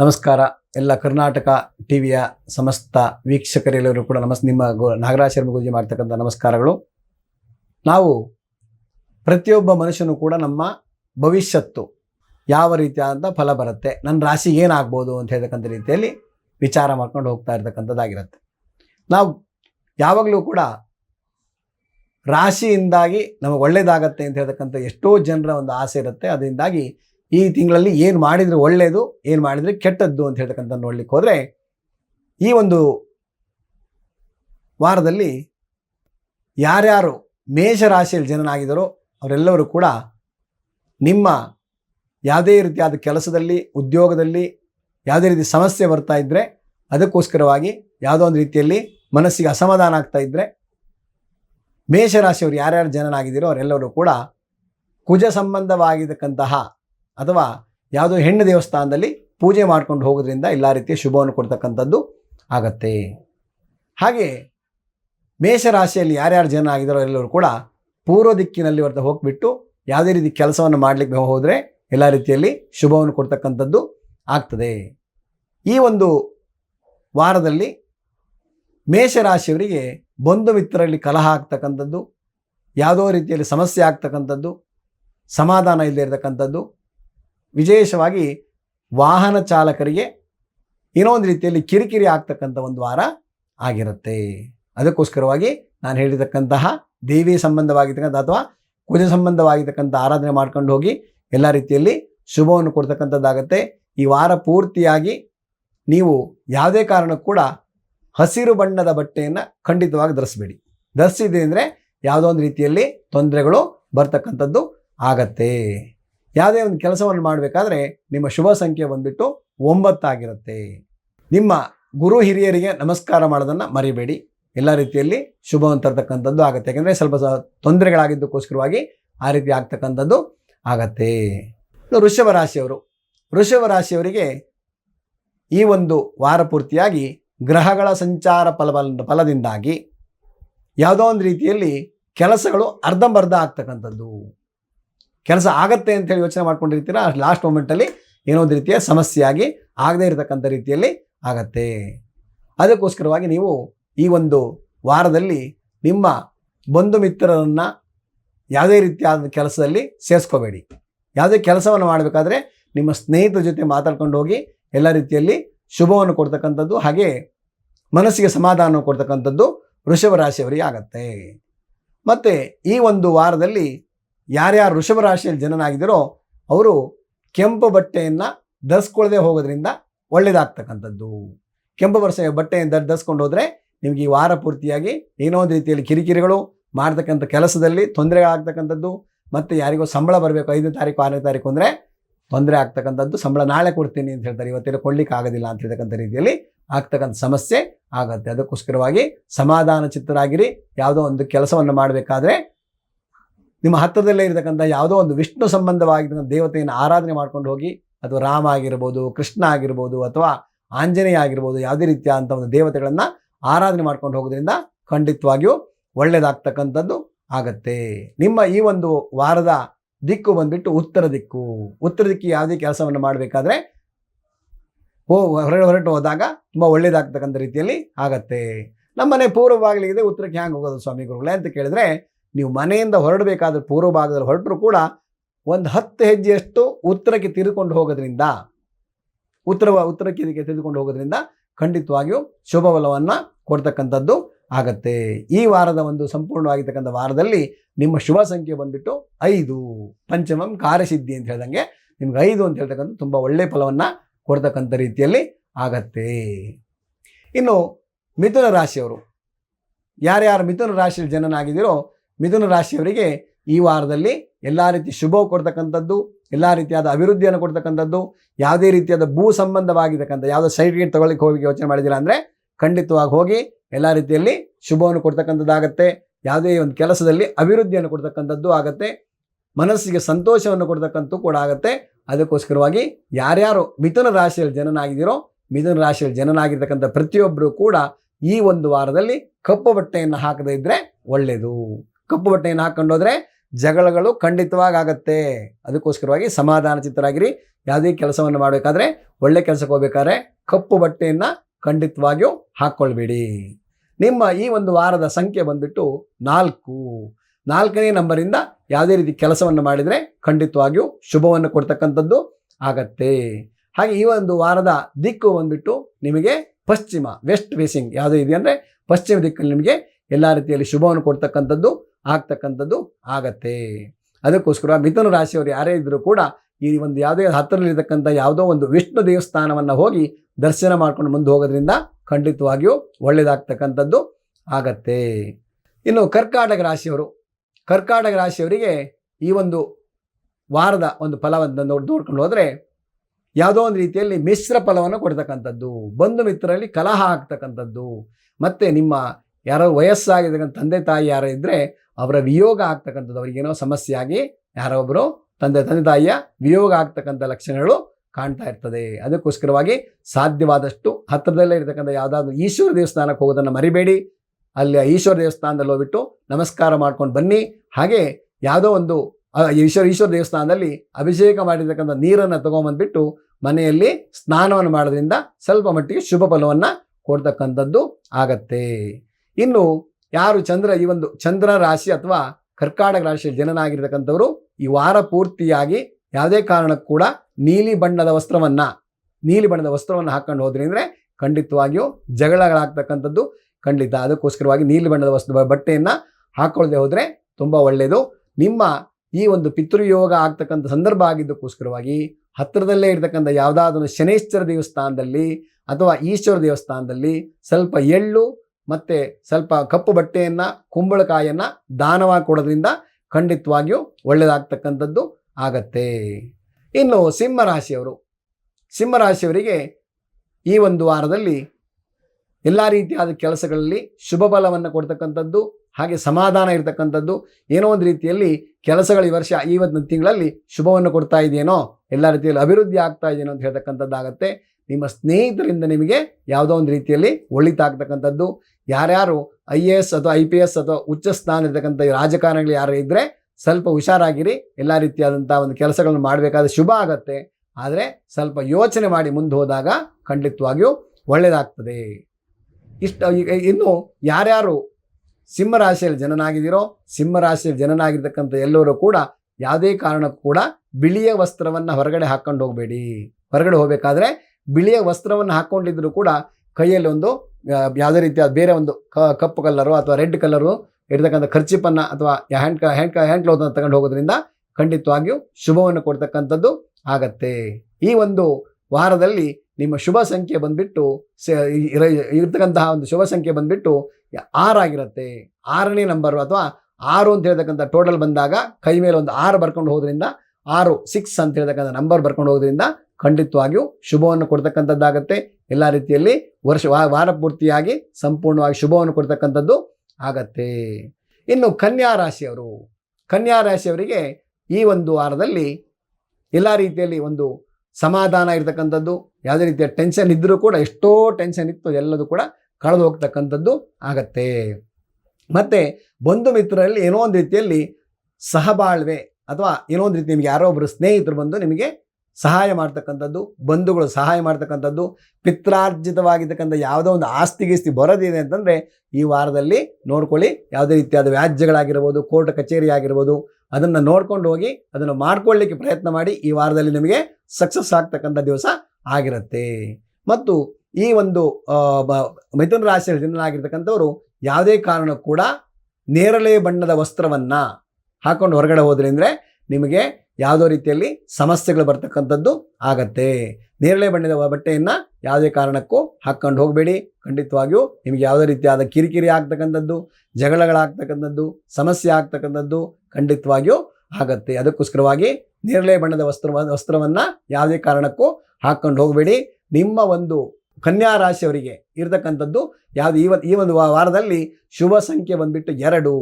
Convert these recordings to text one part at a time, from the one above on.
ನಮಸ್ಕಾರ. ಎಲ್ಲ ಕರ್ನಾಟಕ ಟಿವಿಯ ಸಮಸ್ತ ವೀಕ್ಷಕರೆಲ್ಲರೂ ಕೂಡ ನಮಸ್, ನಿಮ್ಮ ಗು- ನಾಗರಾಜ ಶರ್ಮ ಗುರುಜಿ ಮಾಡ್ತಕ್ಕಂಥ ನಮಸ್ಕಾರಗಳು. ನಾವು ಪ್ರತಿಯೊಬ್ಬ ಮನುಷ್ಯನು ಕೂಡ ನಮ್ಮ ಭವಿಷ್ಯತ್ತು ಯಾವ ರೀತಿಯಾದಂಥ ಫಲ ಬರುತ್ತೆ, ನನ್ನ ರಾಶಿ ಏನಾಗ್ಬೋದು ಅಂತ ಹೇಳ್ತಕ್ಕಂಥ ರೀತಿಯಲ್ಲಿ ವಿಚಾರ ಮಾಡ್ಕೊಂಡು ಹೋಗ್ತಾ ಇರ್ತಕ್ಕಂಥದ್ದಾಗಿರುತ್ತೆ. ನಾವು ಯಾವಾಗಲೂ ಕೂಡ ರಾಶಿಯಿಂದಾಗಿ ನಮಗೆ ಒಳ್ಳೆಯದಾಗತ್ತೆ ಅಂತ ಹೇಳ್ತಕ್ಕಂಥ ಎಷ್ಟೋ ಜನರ ಒಂದು ಆಸೆ ಇರುತ್ತೆ, ಅದರಿಂದಾಗಿ ಈ ತಿಂಗಳಲ್ಲಿ ಏನು ಮಾಡಿದರೆ ಒಳ್ಳೆಯದು ಏನು ಮಾಡಿದರೆ ಕೆಟ್ಟದ್ದು ಅಂತ ಹೇಳ್ತಕ್ಕಂಥ ನೋಡ್ಲಿಕ್ಕೆ ಹೋದರೆ, ಈ ಒಂದು ವಾರದಲ್ಲಿ ಯಾರ್ಯಾರು ಮೇಷರಾಶಿಯಲ್ಲಿ ಜನನಾಗಿದ್ದಾರೋ ಅವರೆಲ್ಲರೂ ಕೂಡ ನಿಮ್ಮ ಯಾವುದೇ ರೀತಿಯಾದ ಕೆಲಸದಲ್ಲಿ, ಉದ್ಯೋಗದಲ್ಲಿ ಯಾವುದೇ ರೀತಿ ಸಮಸ್ಯೆ ಬರ್ತಾ ಇದ್ದರೆ ಅದಕ್ಕೋಸ್ಕರವಾಗಿ ಯಾವುದೋ ಒಂದು ರೀತಿಯಲ್ಲಿ ಮನಸ್ಸಿಗೆ ಅಸಮಾಧಾನ ಆಗ್ತಾ ಇದ್ದರೆ ಮೇಷರಾಶಿಯವರು ಯಾರ್ಯಾರು ಜನನಾಗಿದ್ದೀರೋ ಅವರೆಲ್ಲರೂ ಕೂಡ ಕುಜ ಸಂಬಂಧವಾಗಿರ್ತಕ್ಕಂತಹ ಅಥವಾ ಯಾವುದೋ ಹೆಣ್ಣು ದೇವಸ್ಥಾನದಲ್ಲಿ ಪೂಜೆ ಮಾಡ್ಕೊಂಡು ಹೋಗೋದ್ರಿಂದ ಎಲ್ಲ ರೀತಿಯ ಶುಭವನ್ನು ಕೊಡ್ತಕ್ಕಂಥದ್ದು ಆಗತ್ತೆ. ಹಾಗೆ ಮೇಷರಾಶಿಯಲ್ಲಿ ಯಾರ್ಯಾರು ಜನ ಆಗಿದ್ದಾರೋ ಎಲ್ಲರೂ ಕೂಡ ಪೂರ್ವ ದಿಕ್ಕಿನಲ್ಲಿ ಹೊರತು ಹೋಗಿಬಿಟ್ಟು ಯಾವುದೇ ರೀತಿ ಕೆಲಸವನ್ನು ಮಾಡಲಿಕ್ಕೆ ಹೋದರೆ ಎಲ್ಲ ರೀತಿಯಲ್ಲಿ ಶುಭವನ್ನು ಕೊಡ್ತಕ್ಕಂಥದ್ದು ಆಗ್ತದೆ. ಈ ಒಂದು ವಾರದಲ್ಲಿ ಮೇಷರಾಶಿಯವರಿಗೆ ಬಂಧು ಮಿತ್ರರಲ್ಲಿ ಕಲಹ ಆಗ್ತಕ್ಕಂಥದ್ದು, ಯಾವುದೋ ರೀತಿಯಲ್ಲಿ ಸಮಸ್ಯೆ ಆಗ್ತಕ್ಕಂಥದ್ದು, ಸಮಾಧಾನ ಇಲ್ಲದೆ ಇರತಕ್ಕಂಥದ್ದು ವಿಶೇಷವಾಗಿ ವಾಹನ ಚಾಲಕರಿಗೆ ಏನೋ ಒಂದು ರೀತಿಯಲ್ಲಿ ಕಿರಿಕಿರಿ ಆಗ್ತಕ್ಕಂಥ ಒಂದು ವಾರ ಆಗಿರುತ್ತೆ. ಅದಕ್ಕೋಸ್ಕರವಾಗಿ ನಾನು ಹೇಳಿರ್ತಕ್ಕಂತಹ ದೇವಿ ಸಂಬಂಧವಾಗಿರ್ತಕ್ಕಂಥ ಅಥವಾ ಕುಜ ಸಂಬಂಧವಾಗಿರ್ತಕ್ಕಂಥ ಆರಾಧನೆ ಮಾಡ್ಕೊಂಡು ಹೋಗಿ ಎಲ್ಲ ರೀತಿಯಲ್ಲಿ ಶುಭವನ್ನು ಕೊಡ್ತಕ್ಕಂಥದ್ದಾಗತ್ತೆ. ಈ ವಾರ ಪೂರ್ತಿಯಾಗಿ ನೀವು ಯಾವುದೇ ಕಾರಣಕ್ಕೂ ಕೂಡ ಹಸಿರು ಬಣ್ಣದ ಬಟ್ಟೆಯನ್ನು ಖಂಡಿತವಾಗಿ ಧರಿಸಬೇಡಿ. ಧರಿಸಿದೆ ಅಂದರೆ ಯಾವುದೋ ಒಂದು ರೀತಿಯಲ್ಲಿ ತೊಂದರೆಗಳು ಬರ್ತಕ್ಕಂಥದ್ದು ಆಗತ್ತೆ. ಯಾವುದೇ ಒಂದು ಕೆಲಸವನ್ನು ಮಾಡಬೇಕಾದ್ರೆ ನಿಮ್ಮ ಶುಭ ಸಂಖ್ಯೆ ಬಂದ್ಬಿಟ್ಟು ಒಂಬತ್ತಾಗಿರುತ್ತೆ. ನಿಮ್ಮ ಗುರು ಹಿರಿಯರಿಗೆ ನಮಸ್ಕಾರ ಮಾಡೋದನ್ನು ಮರಿಬೇಡಿ. ಎಲ್ಲ ರೀತಿಯಲ್ಲಿ ಶುಭವನ್ನು ತರ್ತಕ್ಕಂಥದ್ದು ಆಗುತ್ತೆ. ಯಾಕೆಂದರೆ ಸ್ವಲ್ಪ ತೊಂದರೆಗಳಾಗಿದ್ದಕ್ಕೋಸ್ಕರವಾಗಿ ಆ ರೀತಿ ಆಗ್ತಕ್ಕಂಥದ್ದು ಆಗತ್ತೆ. ವೃಷಭ ರಾಶಿಯವರು, ವೃಷಭ ರಾಶಿಯವರಿಗೆ ಈ ಒಂದು ವಾರ ಪೂರ್ತಿಯಾಗಿ ಗ್ರಹಗಳ ಸಂಚಾರ ಫಲ ಫಲದಿಂದಾಗಿ ಯಾವುದೋ ಒಂದು ರೀತಿಯಲ್ಲಿ ಕೆಲಸಗಳು ಅರ್ಧಂಬರ್ಧ ಆಗ್ತಕ್ಕಂಥದ್ದು. ಕೆಲಸ ಆಗತ್ತೆ ಅಂತ ಹೇಳಿ ಯೋಚನೆ ಮಾಡ್ಕೊಂಡಿರ್ತೀರ ಲಾಸ್ಟ್ ಮೂಮೆಂಟಲ್ಲಿ ಏನೋ ಒಂದು ರೀತಿಯ ಸಮಸ್ಯೆಯಾಗಿ ಆಗದೇ ಇರತಕ್ಕಂಥ ರೀತಿಯಲ್ಲಿ ಆಗತ್ತೆ. ಅದಕ್ಕೋಸ್ಕರವಾಗಿ ನೀವು ಈ ಒಂದು ವಾರದಲ್ಲಿ ನಿಮ್ಮ ಬಂಧು ಮಿತ್ರರನ್ನು ಯಾವುದೇ ರೀತಿಯಾದ ಕೆಲಸದಲ್ಲಿ ಸೇರಿಸ್ಕೋಬೇಡಿ. ಯಾವುದೇ ಕೆಲಸವನ್ನು ಮಾಡಬೇಕಾದ್ರೆ ನಿಮ್ಮ ಸ್ನೇಹಿತರ ಜೊತೆ ಮಾತಾಡ್ಕೊಂಡು ಹೋಗಿ ಎಲ್ಲ ರೀತಿಯಲ್ಲಿ ಶುಭವನ್ನು ಕೊಡ್ತಕ್ಕಂಥದ್ದು ಹಾಗೆ ಮನಸ್ಸಿಗೆ ಸಮಾಧಾನ ಕೊಡ್ತಕ್ಕಂಥದ್ದು ವೃಷಭ ರಾಶಿಯವರಿಗೆ ಆಗತ್ತೆ. ಮತ್ತು ಈ ಒಂದು ವಾರದಲ್ಲಿ ಯಾರ್ಯಾರು ವೃಷಭ ರಾಶಿಯಲ್ಲಿ ಜನನಾಗಿದ್ದಾರೋ ಅವರು ಕೆಂಪು ಬಟ್ಟೆಯನ್ನು ಧರಿಸ್ಕೊಳ್ಳದೆ ಹೋಗೋದ್ರಿಂದ ಒಳ್ಳೆಯದಾಗ್ತಕ್ಕಂಥದ್ದು ಕೆಂಪು ವರ್ಷ ಬಟ್ಟೆಯನ್ನು ಧರ್ ಧರಿಸ್ಕೊಂಡು ಹೋದರೆ ನಿಮಗೆ ಈ ವಾರ ಪೂರ್ತಿಯಾಗಿ ಏನೋ ಒಂದು ರೀತಿಯಲ್ಲಿ ಕಿರಿಕಿರಿಗಳು ಮಾಡ್ತಕ್ಕಂಥ ಕೆಲಸದಲ್ಲಿ ತೊಂದರೆಗಳಾಗ್ತಕ್ಕಂಥದ್ದು, ಮತ್ತು ಯಾರಿಗೋ ಸಂಬಳ ಬರಬೇಕು, ಐದನೇ ತಾರೀಕು, ಆರನೇ ತಾರೀಕು ಅಂದರೆ ತೊಂದರೆ ಆಗ್ತಕ್ಕಂಥದ್ದು, ಸಂಬಳ ನಾಳೆ ಕೊಡ್ತೀನಿ ಅಂತ ಹೇಳ್ತಾರೆ ಇವತ್ತೆಲ್ಲ ಕೊಡ್ಲಿಕ್ಕೆ ಆಗೋದಿಲ್ಲ ಅಂತ ಹೇಳ್ತಕ್ಕಂಥ ರೀತಿಯಲ್ಲಿ ಆಗ್ತಕ್ಕಂಥ ಸಮಸ್ಯೆ ಆಗುತ್ತೆ. ಅದಕ್ಕೋಸ್ಕರವಾಗಿ ಸಮಾಧಾನ ಚಿತ್ತರಾಗಿರಿ. ಯಾವುದೋ ಒಂದು ಕೆಲಸವನ್ನು ಮಾಡಬೇಕಾದ್ರೆ ನಿಮ್ಮ ಹತ್ತಿರದಲ್ಲೇ ಇರತಕ್ಕಂಥ ಯಾವುದೋ ಒಂದು ವಿಷ್ಣು ಸಂಬಂಧವಾಗಿರ್ತಕ್ಕಂಥ ದೇವತೆಯನ್ನು ಆರಾಧನೆ ಮಾಡ್ಕೊಂಡು ಹೋಗಿ ಅಥವಾ ರಾಮ ಆಗಿರ್ಬೋದು, ಕೃಷ್ಣ ಆಗಿರ್ಬೋದು ಅಥವಾ ಆಂಜನೇಯ ಆಗಿರ್ಬೋದು, ಯಾವುದೇ ರೀತಿಯ ಒಂದು ದೇವತೆಗಳನ್ನು ಆರಾಧನೆ ಮಾಡ್ಕೊಂಡು ಹೋಗೋದ್ರಿಂದ ಖಂಡಿತವಾಗಿಯೂ ಒಳ್ಳೆಯದಾಗ್ತಕ್ಕಂಥದ್ದು ಆಗತ್ತೆ. ನಿಮ್ಮ ಈ ಒಂದು ವಾರದ ದಿಕ್ಕು ಬಂದ್ಬಿಟ್ಟು ಉತ್ತರ ದಿಕ್ಕು. ಉತ್ತರ ದಿಕ್ಕಿಗೆ ಯಾವುದೇ ಕೆಲಸವನ್ನು ಮಾಡಬೇಕಾದ್ರೆ ಹೋ ಹೊರ ಹೊರಟು ಹೋದಾಗ ತುಂಬ ಒಳ್ಳೇದಾಗ್ತಕ್ಕಂಥ ರೀತಿಯಲ್ಲಿ ಆಗತ್ತೆ. ನಮ್ಮನೆ ಪೂರ್ವ ಬಾಗಿಲಿಗಿದೆ ಉತ್ತರಕ್ಕೆ ಹ್ಯಾಂಗೆ ಹೋಗೋದು ಸ್ವಾಮಿ ಗುರುಗಳೇ ಅಂತ ಕೇಳಿದ್ರೆ ನೀವು ಮನೆಯಿಂದ ಹೊರಡಬೇಕಾದ್ರೆ ಪೂರ್ವ ಭಾಗದಲ್ಲಿ ಹೊರಟರೂ ಕೂಡ ಒಂದು ಹತ್ತು ಹೆಜ್ಜೆಯಷ್ಟು ಉತ್ತರಕ್ಕೆ ತಿರುಕೊಂಡು ಹೋಗೋದ್ರಿಂದ ಉತ್ತರ ಉತ್ತರಕ್ಕೆ ಇದಕ್ಕೆ ತೆಗೆದುಕೊಂಡು ಹೋಗೋದ್ರಿಂದ ಖಂಡಿತವಾಗಿಯೂ ಶುಭ ಬಲವನ್ನು ಕೊಡ್ತಕ್ಕಂಥದ್ದು ಆಗತ್ತೆ. ಈ ವಾರದ ಒಂದು ಸಂಪೂರ್ಣವಾಗಿರ್ತಕ್ಕಂಥ ವಾರದಲ್ಲಿ ನಿಮ್ಮ ಶುಭ ಸಂಖ್ಯೆ ಬಂದ್ಬಿಟ್ಟು ಐದು. ಪಂಚಮಂ ಕಾರ್ಯಸಿದ್ಧಿ ಅಂತ ಹೇಳ್ದಂಗೆ ನಿಮ್ಗೆ ಐದು ಅಂತ ಹೇಳ್ತಕ್ಕಂಥ ತುಂಬ ಒಳ್ಳೆಯ ಫಲವನ್ನು ಕೊಡ್ತಕ್ಕಂಥ ರೀತಿಯಲ್ಲಿ ಆಗತ್ತೆ. ಇನ್ನು ಮಿಥುನ ರಾಶಿಯವರು, ಯಾರ್ಯಾರು ಮಿಥುನ ರಾಶಿಯಲ್ಲಿ ಜನನಾಗಿದ್ದೀರೋ ಮಿಥುನ ರಾಶಿಯವರಿಗೆ ಈ ವಾರದಲ್ಲಿ ಎಲ್ಲ ರೀತಿ ಶುಭ ಕೊಡ್ತಕ್ಕಂಥದ್ದು, ಎಲ್ಲ ರೀತಿಯಾದ ಅಭಿವೃದ್ಧಿಯನ್ನು ಕೊಡ್ತಕ್ಕಂಥದ್ದು, ಯಾವುದೇ ರೀತಿಯಾದ ಭೂ ಸಂಬಂಧವಾಗಿರ್ತಕ್ಕಂಥ ಯಾವುದೋ ಸೈಟ್ಗೆ ತಗೊಳ್ಳಿಕ್ಕೆ ಹೋಗಿ ಯೋಚನೆ ಮಾಡಿದ್ದೀರಾ ಅಂದರೆ ಖಂಡಿತವಾಗಿ ಹೋಗಿ ಎಲ್ಲ ರೀತಿಯಲ್ಲಿ ಶುಭವನ್ನು ಕೊಡ್ತಕ್ಕಂಥದ್ದಾಗತ್ತೆ. ಯಾವುದೇ ಒಂದು ಕೆಲಸದಲ್ಲಿ ಅಭಿವೃದ್ಧಿಯನ್ನು ಕೊಡ್ತಕ್ಕಂಥದ್ದು ಆಗತ್ತೆ. ಮನಸ್ಸಿಗೆ ಸಂತೋಷವನ್ನು ಕೊಡ್ತಕ್ಕಂಥದ್ದು ಕೂಡ ಆಗತ್ತೆ. ಅದಕ್ಕೋಸ್ಕರವಾಗಿ ಯಾರ್ಯಾರು ಮಿಥುನ ರಾಶಿಯಲ್ಲಿ ಜನನಾಗಿದ್ದೀರೋ, ಮಿಥುನ ರಾಶಿಯಲ್ಲಿ ಜನನಾಗಿರ್ತಕ್ಕಂಥ ಪ್ರತಿಯೊಬ್ಬರು ಕೂಡ ಈ ಒಂದು ವಾರದಲ್ಲಿ ಕಪ್ಪು ಬಟ್ಟೆಯನ್ನು ಹಾಕದೇ ಇದ್ದರೆ ಒಳ್ಳೆಯದು ಕಪ್ಪು ಬಟ್ಟೆಯನ್ನು ಹಾಕೊಂಡು ಹೋದರೆ ಜಗಳಗಳು ಖಂಡಿತವಾಗಿ ಆಗತ್ತೆ ಅದಕ್ಕೋಸ್ಕರವಾಗಿ ಸಮಾಧಾನ ಚಿತ್ತರಾಗಿರಿ. ಯಾವುದೇ ಕೆಲಸವನ್ನು ಮಾಡಬೇಕಾದ್ರೆ ಒಳ್ಳೆ ಕೆಲಸಕ್ಕೆ ಹೋಗ್ಬೇಕಾದ್ರೆ ಕಪ್ಪು ಬಟ್ಟೆಯನ್ನು ಖಂಡಿತವಾಗಿಯೂ ಹಾಕ್ಕೊಳ್ಬೇಡಿ. ನಿಮ್ಮ ಈ ಒಂದು ವಾರದ ಸಂಖ್ಯೆ ಬಂದ್ಬಿಟ್ಟು ನಾಲ್ಕು. ನಾಲ್ಕನೇ ನಂಬರಿಂದ ಯಾವುದೇ ರೀತಿ ಕೆಲಸವನ್ನು ಮಾಡಿದರೆ ಖಂಡಿತವಾಗಿಯೂ ಶುಭವನ್ನು ಕೊಡ್ತಕ್ಕಂಥದ್ದು ಆಗತ್ತೆ. ಹಾಗೆ ಈ ಒಂದು ವಾರದ ದಿಕ್ಕು ಬಂದ್ಬಿಟ್ಟು ನಿಮಗೆ ಪಶ್ಚಿಮ, ವೆಸ್ಟ್ ಫೇಸಿಂಗ್ ಯಾವುದೇ ಇದೆ ಅಂದರೆ ಪಶ್ಚಿಮ ದಿಕ್ಕಲ್ಲಿ ನಿಮಗೆ ಎಲ್ಲ ರೀತಿಯಲ್ಲಿ ಶುಭವನ್ನು ಕೊಡ್ತಕ್ಕಂಥದ್ದು ಆಗ್ತಕ್ಕಂಥದ್ದು ಆಗತ್ತೆ. ಅದಕ್ಕೋಸ್ಕರ ಮಿಥುನ ರಾಶಿಯವರು ಯಾರೇ ಇದ್ದರೂ ಕೂಡ ಈ ಒಂದು ಯಾವುದೇ ಹತ್ತಿರಲ್ಲಿರ್ತಕ್ಕಂಥ ಯಾವುದೋ ಒಂದು ವಿಷ್ಣು ದೇವಸ್ಥಾನವನ್ನು ಹೋಗಿ ದರ್ಶನ ಮಾಡ್ಕೊಂಡು ಮುಂದೆ ಹೋಗೋದ್ರಿಂದ ಖಂಡಿತವಾಗಿಯೂ ಒಳ್ಳೆಯದಾಗ್ತಕ್ಕಂಥದ್ದು ಆಗತ್ತೆ. ಇನ್ನು ಕರ್ಕಾಟಕ ರಾಶಿಯವರು, ಕರ್ಕಾಟಕ ರಾಶಿಯವರಿಗೆ ಈ ಒಂದು ವಾರದ ಒಂದು ಫಲವನ್ನು ನೋಡಿ, ನೋಡ್ಕೊಂಡು ಹೋದರೆ ಯಾವುದೋ ಒಂದು ರೀತಿಯಲ್ಲಿ ಮಿಶ್ರ ಫಲವನ್ನು ಕೊಡ್ತಕ್ಕಂಥದ್ದು, ಬಂಧು ಮಿತ್ರರಲ್ಲಿ ಕಲಹ ಆಗ್ತಕ್ಕಂಥದ್ದು, ಮತ್ತು ನಿಮ್ಮ ಯಾರೋ ವಯಸ್ಸಾಗಿರ್ತಕ್ಕಂಥ ತಂದೆ ತಾಯಿ ಯಾರೋ ಇದ್ದರೆ ಅವರ ವಿಯೋಗ ಆಗ್ತಕ್ಕಂಥದ್ದು ಅವರಿಗೇನೋ ಸಮಸ್ಯೆ ಆಗಿ ಯಾರೋ ಒಬ್ಬರು ತಂದೆ ತಂದೆ, ತಾಯಿಯ ವಿಯೋಗ ಆಗ್ತಕ್ಕಂಥ ಲಕ್ಷಣಗಳು ಕಾಣ್ತಾ ಇರ್ತದೆ. ಅದಕ್ಕೋಸ್ಕರವಾಗಿ ಸಾಧ್ಯವಾದಷ್ಟು ಹತ್ತಿರದಲ್ಲೇ ಇರತಕ್ಕಂಥ ಯಾವುದಾದ್ರೂ ಈಶ್ವರ ದೇವಸ್ಥಾನಕ್ಕೆ ಹೋಗೋದನ್ನು ಮರಿಬೇಡಿ. ಅಲ್ಲಿ ಆ ಈಶ್ವರ ದೇವಸ್ಥಾನದಲ್ಲಿ ಹೋಗ್ಬಿಟ್ಟು ನಮಸ್ಕಾರ ಮಾಡ್ಕೊಂಡು ಬನ್ನಿ. ಹಾಗೆ ಯಾವುದೋ ಒಂದು ಈಶ್ವರ ಈಶ್ವರ ದೇವಸ್ಥಾನದಲ್ಲಿ ಅಭಿಷೇಕ ಮಾಡಿರ್ತಕ್ಕಂಥ ನೀರನ್ನು ತಗೊಂಬಂದ್ಬಿಟ್ಟು ಮನೆಯಲ್ಲಿ ಸ್ನಾನವನ್ನು ಮಾಡೋದ್ರಿಂದ ಸ್ವಲ್ಪ ಮಟ್ಟಿಗೆ ಶುಭ ಫಲವನ್ನು ಕೊಡ್ತಕ್ಕಂಥದ್ದು ಆಗತ್ತೆ. ಇನ್ನು ಯಾರು ಚಂದ್ರ ಈ ಒಂದು ಚಂದ್ರ ರಾಶಿ ಅಥವಾ ಕರ್ಕಾಟಕ ರಾಶಿಯ ಜನನಾಗಿರ್ತಕ್ಕಂಥವರು ಈ ವಾರ ಪೂರ್ತಿಯಾಗಿ ಯಾವುದೇ ಕಾರಣಕ್ಕೂ ಕೂಡ ನೀಲಿ ಬಣ್ಣದ ವಸ್ತ್ರವನ್ನ, ನೀಲಿ ಬಣ್ಣದ ವಸ್ತ್ರವನ್ನು ಹಾಕೊಂಡು ಹೋದ್ರಿ ಅಂದರೆ ಖಂಡಿತವಾಗಿಯೂ ಜಗಳಗಳಾಗ್ತಕ್ಕಂಥದ್ದು ಖಂಡಿತ. ಅದಕ್ಕೋಸ್ಕರವಾಗಿ ನೀಲಿ ಬಣ್ಣದ ವಸ್ತು ಬಟ್ಟೆಯನ್ನು ಹಾಕೊಳ್ಳದೆ ಹೋದರೆ ತುಂಬ ಒಳ್ಳೆಯದು ನಿಮ್ಮ ಈ ಒಂದು ಪಿತೃಯೋಗ ಆಗ್ತಕ್ಕಂಥ ಸಂದರ್ಭ ಆಗಿದ್ದಕ್ಕೋಸ್ಕರವಾಗಿ ಹತ್ತಿರದಲ್ಲೇ ಇರತಕ್ಕಂಥ ಯಾವುದಾದ್ರೂ ಶನೇಶ್ವರ ದೇವಸ್ಥಾನದಲ್ಲಿ ಅಥವಾ ಈಶ್ವರ ದೇವಸ್ಥಾನದಲ್ಲಿ ಸ್ವಲ್ಪ ಎಳ್ಳು ಮತ್ತು ಸ್ವಲ್ಪ ಕಪ್ಪು ಬಟ್ಟೆಯನ್ನು, ಕುಂಬಳಕಾಯನ್ನು ದಾನವಾಗಿ ಕೊಡೋದ್ರಿಂದ ಖಂಡಿತವಾಗಿಯೂ ಒಳ್ಳೆಯದಾಗ್ತಕ್ಕಂಥದ್ದು ಆಗತ್ತೆ. ಇನ್ನು ಸಿಂಹರಾಶಿಯವರು. ಸಿಂಹರಾಶಿಯವರಿಗೆ ಈ ಒಂದು ವಾರದಲ್ಲಿ ಎಲ್ಲ ರೀತಿಯಾದ ಕೆಲಸಗಳಲ್ಲಿ ಶುಭ ಬಲವನ್ನು ಕೊಡ್ತಕ್ಕಂಥದ್ದು, ಹಾಗೆ ಸಮಾಧಾನ ಇರತಕ್ಕಂಥದ್ದು, ಏನೋ ಒಂದು ರೀತಿಯಲ್ಲಿ ಕೆಲಸಗಳು ಈ ವರ್ಷ, ಈ ಒಂದು ತಿಂಗಳಲ್ಲಿ ಶುಭವನ್ನು ಕೊಡ್ತಾ ಇದೆಯೇನೋ, ಎಲ್ಲ ರೀತಿಯಲ್ಲಿ ಅಭಿವೃದ್ಧಿ ಆಗ್ತಾ ಇದೆಯೇನೋ ಅಂತ ಹೇಳ್ತಕ್ಕಂಥದ್ದಾಗತ್ತೆ. ನಿಮ್ಮ ಸ್ನೇಹಿತರಿಂದ ನಿಮಗೆ ಯಾವುದೋ ಒಂದು ರೀತಿಯಲ್ಲಿ ಒಳಿತಾಗ್ತಕ್ಕಂಥದ್ದು. ಯಾರ್ಯಾರು ಐ ಎ ಎಸ್ ಅಥವಾ ಐ ಪಿ ಎಸ್ ಅಥವಾ ಉಚ್ಚ ಸ್ಥಾನ ಇರತಕ್ಕಂಥ ರಾಜಕಾರಣಿಗಳು ಯಾರು ಇದ್ದರೆ ಸ್ವಲ್ಪ ಹುಷಾರಾಗಿರಿ. ಎಲ್ಲ ರೀತಿಯಾದಂಥ ಒಂದು ಕೆಲಸಗಳನ್ನು ಮಾಡಬೇಕಾದ ಶುಭ ಆಗತ್ತೆ. ಆದರೆ ಸ್ವಲ್ಪ ಯೋಚನೆ ಮಾಡಿ ಮುಂದೆ ಹೋದಾಗ ಖಂಡಿತವಾಗಿಯೂ ಒಳ್ಳೆಯದಾಗ್ತದೆ ಇಷ್ಟ ಇನ್ನು ಯಾರ್ಯಾರು ಸಿಂಹರಾಶಿಯಲ್ಲಿ ಜನನಾಗಿದ್ದೀರೋ ಸಿಂಹರಾಶಿಯಲ್ಲಿ ಜನನಾಗಿರ್ತಕ್ಕಂಥ ಎಲ್ಲರೂ ಕೂಡ ಯಾವುದೇ ಕಾರಣಕ್ಕೂ ಕೂಡ ಬಿಳಿಯ ವಸ್ತ್ರವನ್ನು ಹೊರಗಡೆ ಹಾಕ್ಕೊಂಡು ಹೋಗಬೇಡಿ. ಹೊರಗಡೆ ಹೋಗಬೇಕಾದ್ರೆ ಬಿಳಿಯ ವಸ್ತ್ರವನ್ನು ಹಾಕ್ಕೊಂಡಿದ್ರು ಕೂಡ ಕೈಯಲ್ಲಿ ಒಂದು ಯಾವುದೇ ರೀತಿಯ ಬೇರೆ ಒಂದು ಕಪ್ಪು ಕಲರು ಅಥವಾ ರೆಡ್ ಕಲರು ಇರತಕ್ಕಂಥ ಖರ್ಚಿಪನ್ನು ಅಥವಾ ಹ್ಯಾಂಡ್ ಕ ಹ್ಯಾಂಡ್ ಹ್ಯಾಂಡ್ ಕ್ಲೋತನ್ನು ತಗೊಂಡು ಹೋಗೋದ್ರಿಂದ ಖಂಡಿತವಾಗಿಯೂ ಶುಭವನ್ನು ಕೊಡ್ತಕ್ಕಂಥದ್ದು ಆಗತ್ತೆ. ಈ ಒಂದು ವಾರದಲ್ಲಿ ನಿಮ್ಮ ಶುಭ ಸಂಖ್ಯೆ ಬಂದ್ಬಿಟ್ಟು ಇರತಕ್ಕಂತಹ ಇರ- ಇರ್ತಕ್ಕಂತಹ ಒಂದು ಶುಭ ಸಂಖ್ಯೆ ಬಂದ್ಬಿಟ್ಟು ಆರಾಗಿರುತ್ತೆ ಆರನೇ ನಂಬರು ಅಥವಾ ಆರು ಅಂತ ಹೇಳ್ತಕ್ಕಂಥ ಟೋಟಲ್ ಬಂದಾಗ ಕೈ ಮೇಲೆ ಒಂದು ಆರು ಬರ್ಕೊಂಡು ಹೋದ್ರಿಂದ ಆರು, ಸಿಕ್ಸ್ ಅಂತ ಹೇಳ್ತಕ್ಕಂಥ ನಂಬರ್ ಬರ್ಕೊಂಡು ಹೋಗೋದ್ರಿಂದ ಖಂಡಿತವಾಗಿಯೂ ಶುಭವನ್ನು ಕೊಡ್ತಕ್ಕಂಥದ್ದಾಗತ್ತೆ. ಎಲ್ಲ ರೀತಿಯಲ್ಲಿ ವರ್ಷ ವಾರ ಪೂರ್ತಿಯಾಗಿ ಸಂಪೂರ್ಣವಾಗಿ ಶುಭವನ್ನು ಕೊಡ್ತಕ್ಕಂಥದ್ದು ಆಗತ್ತೆ. ಇನ್ನು ಕನ್ಯಾ ರಾಶಿಯವರು. ಕನ್ಯಾ ರಾಶಿಯವರಿಗೆ ಈ ಒಂದು ವಾರದಲ್ಲಿ ಎಲ್ಲ ರೀತಿಯಲ್ಲಿ ಒಂದು ಸಮಾಧಾನ ಇರತಕ್ಕಂಥದ್ದು, ಯಾವುದೇ ರೀತಿಯ ಟೆನ್ಷನ್ ಇದ್ದರೂ ಕೂಡ, ಎಷ್ಟೋ ಟೆನ್ಷನ್ ಇತ್ತು, ಎಲ್ಲದೂ ಕೂಡ ಕಳೆದು ಹೋಗ್ತಕ್ಕಂಥದ್ದು ಆಗತ್ತೆ. ಮತ್ತು ಬಂಧು ಮಿತ್ರರಲ್ಲಿ ಏನೋ ಒಂದು ರೀತಿಯಲ್ಲಿ ಸಹಬಾಳ್ವೆ ಅಥವಾ ಏನೋ ಒಂದು ರೀತಿ ನಿಮಗೆ ಯಾರೋ ಒಬ್ಬರು ಸ್ನೇಹಿತರು ಬಂದು ನಿಮಗೆ ಸಹಾಯ ಮಾಡ್ತಕ್ಕಂಥದ್ದು, ಬಂಧುಗಳು ಸಹಾಯ ಮಾಡ್ತಕ್ಕಂಥದ್ದು, ಪಿತ್ರಾರ್ಜಿತವಾಗಿರ್ತಕ್ಕಂಥ ಯಾವುದೋ ಒಂದು ಆಸ್ತಿ ಗೀಸ್ತಿ ಬರೋದಿದೆ ಅಂತಂದರೆ ಈ ವಾರದಲ್ಲಿ ನೋಡ್ಕೊಳ್ಳಿ. ಯಾವುದೇ ರೀತಿಯಾದ ವ್ಯಾಜ್ಯಗಳಾಗಿರ್ಬೋದು, ಕೋರ್ಟ್ ಕಚೇರಿ ಆಗಿರ್ಬೋದು, ಅದನ್ನು ನೋಡ್ಕೊಂಡು ಹೋಗಿ ಅದನ್ನು ಮಾಡ್ಕೊಳ್ಳಿಕ್ಕೆ ಪ್ರಯತ್ನ ಮಾಡಿ ಈ ವಾರದಲ್ಲಿ ನಿಮಗೆ ಸಕ್ಸಸ್ ಆಗ್ತಕ್ಕಂಥ ದಿವಸ ಆಗಿರುತ್ತೆ. ಮತ್ತು ಈ ಒಂದು ಮಿಥುನ ರಾಶಿಯಲ್ಲಿ ಜನರಾಗಿರ್ತಕ್ಕಂಥವರು ಯಾವುದೇ ಕಾರಣಕ್ಕೂ ಕೂಡ ನೇರಳೆ ಬಣ್ಣದ ವಸ್ತ್ರವನ್ನು ಹಾಕೊಂಡು ಹೊರಗಡೆ ಹೋದ್ರಿ ಅಂದರೆ ನಿಮಗೆ ಯಾವುದೋ ರೀತಿಯಲ್ಲಿ ಸಮಸ್ಯೆಗಳು ಬರ್ತಕ್ಕಂಥದ್ದು ಆಗತ್ತೆ. ನೇರಳೆ ಬಣ್ಣದ ಬಟ್ಟೆಯನ್ನು ಯಾವುದೇ ಕಾರಣಕ್ಕೂ ಹಾಕ್ಕೊಂಡು ಹೋಗಬೇಡಿ. ಖಂಡಿತವಾಗಿಯೂ ನಿಮಗೆ ಯಾವುದೇ ರೀತಿಯಾದ ಕಿರಿಕಿರಿ ಆಗ್ತಕ್ಕಂಥದ್ದು, ಜಗಳಗಳಾಗ್ತಕ್ಕಂಥದ್ದು, ಸಮಸ್ಯೆ ಆಗ್ತಕ್ಕಂಥದ್ದು ಖಂಡಿತವಾಗಿಯೂ ಆಗತ್ತೆ. ಅದಕ್ಕೋಸ್ಕರವಾಗಿ ನೇರಳೆ ಬಣ್ಣದ ವಸ್ತ್ರ ವಸ್ತ್ರವನ್ನು ಯಾವುದೇ ಕಾರಣಕ್ಕೂ ಹಾಕ್ಕೊಂಡು ಹೋಗಬೇಡಿ. ನಿಮ್ಮ ಒಂದು ಕನ್ಯಾ ರಾಶಿಯವರಿಗೆ ಇರತಕ್ಕಂಥದ್ದು ಯಾವುದು ಈ ಒಂದು ಈ ಒಂದು ವಾರದಲ್ಲಿ ಶುಭ ಸಂಖ್ಯೆ ಬಂದುಬಿಟ್ಟು ಎರಡು.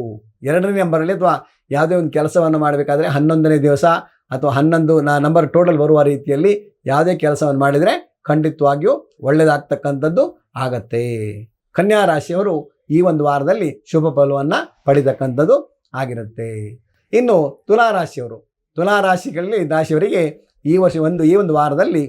ಎರಡನೇ ನಂಬರಲ್ಲಿ ಅಥವಾ ಯಾವುದೇ ಒಂದು ಕೆಲಸವನ್ನು ಮಾಡಬೇಕಾದ್ರೆ ಹನ್ನೊಂದನೇ ದಿವಸ ಅಥವಾ ಹನ್ನೊಂದು ನಾ ನಂಬರ್ ಟೋಟಲ್ ಬರುವ ರೀತಿಯಲ್ಲಿ ಯಾವುದೇ ಕೆಲಸವನ್ನು ಮಾಡಿದರೆ ಖಂಡಿತವಾಗಿಯೂ ಒಳ್ಳೆಯದಾಗ್ತಕ್ಕಂಥದ್ದು ಆಗತ್ತೆ. ಕನ್ಯಾ ರಾಶಿಯವರು ಈ ಒಂದು ವಾರದಲ್ಲಿ ಶುಭ ಫಲವನ್ನು ಪಡೀತಕ್ಕಂಥದ್ದು ಆಗಿರುತ್ತೆ. ಇನ್ನು ತುಲಾರಾಶಿಯವರು ತುಲಾರಾಶಿಗಳಲ್ಲಿ ರಾಶಿಯವರಿಗೆ ಈ ವರ್ಷ ಒಂದು, ಈ ಒಂದು ವಾರದಲ್ಲಿ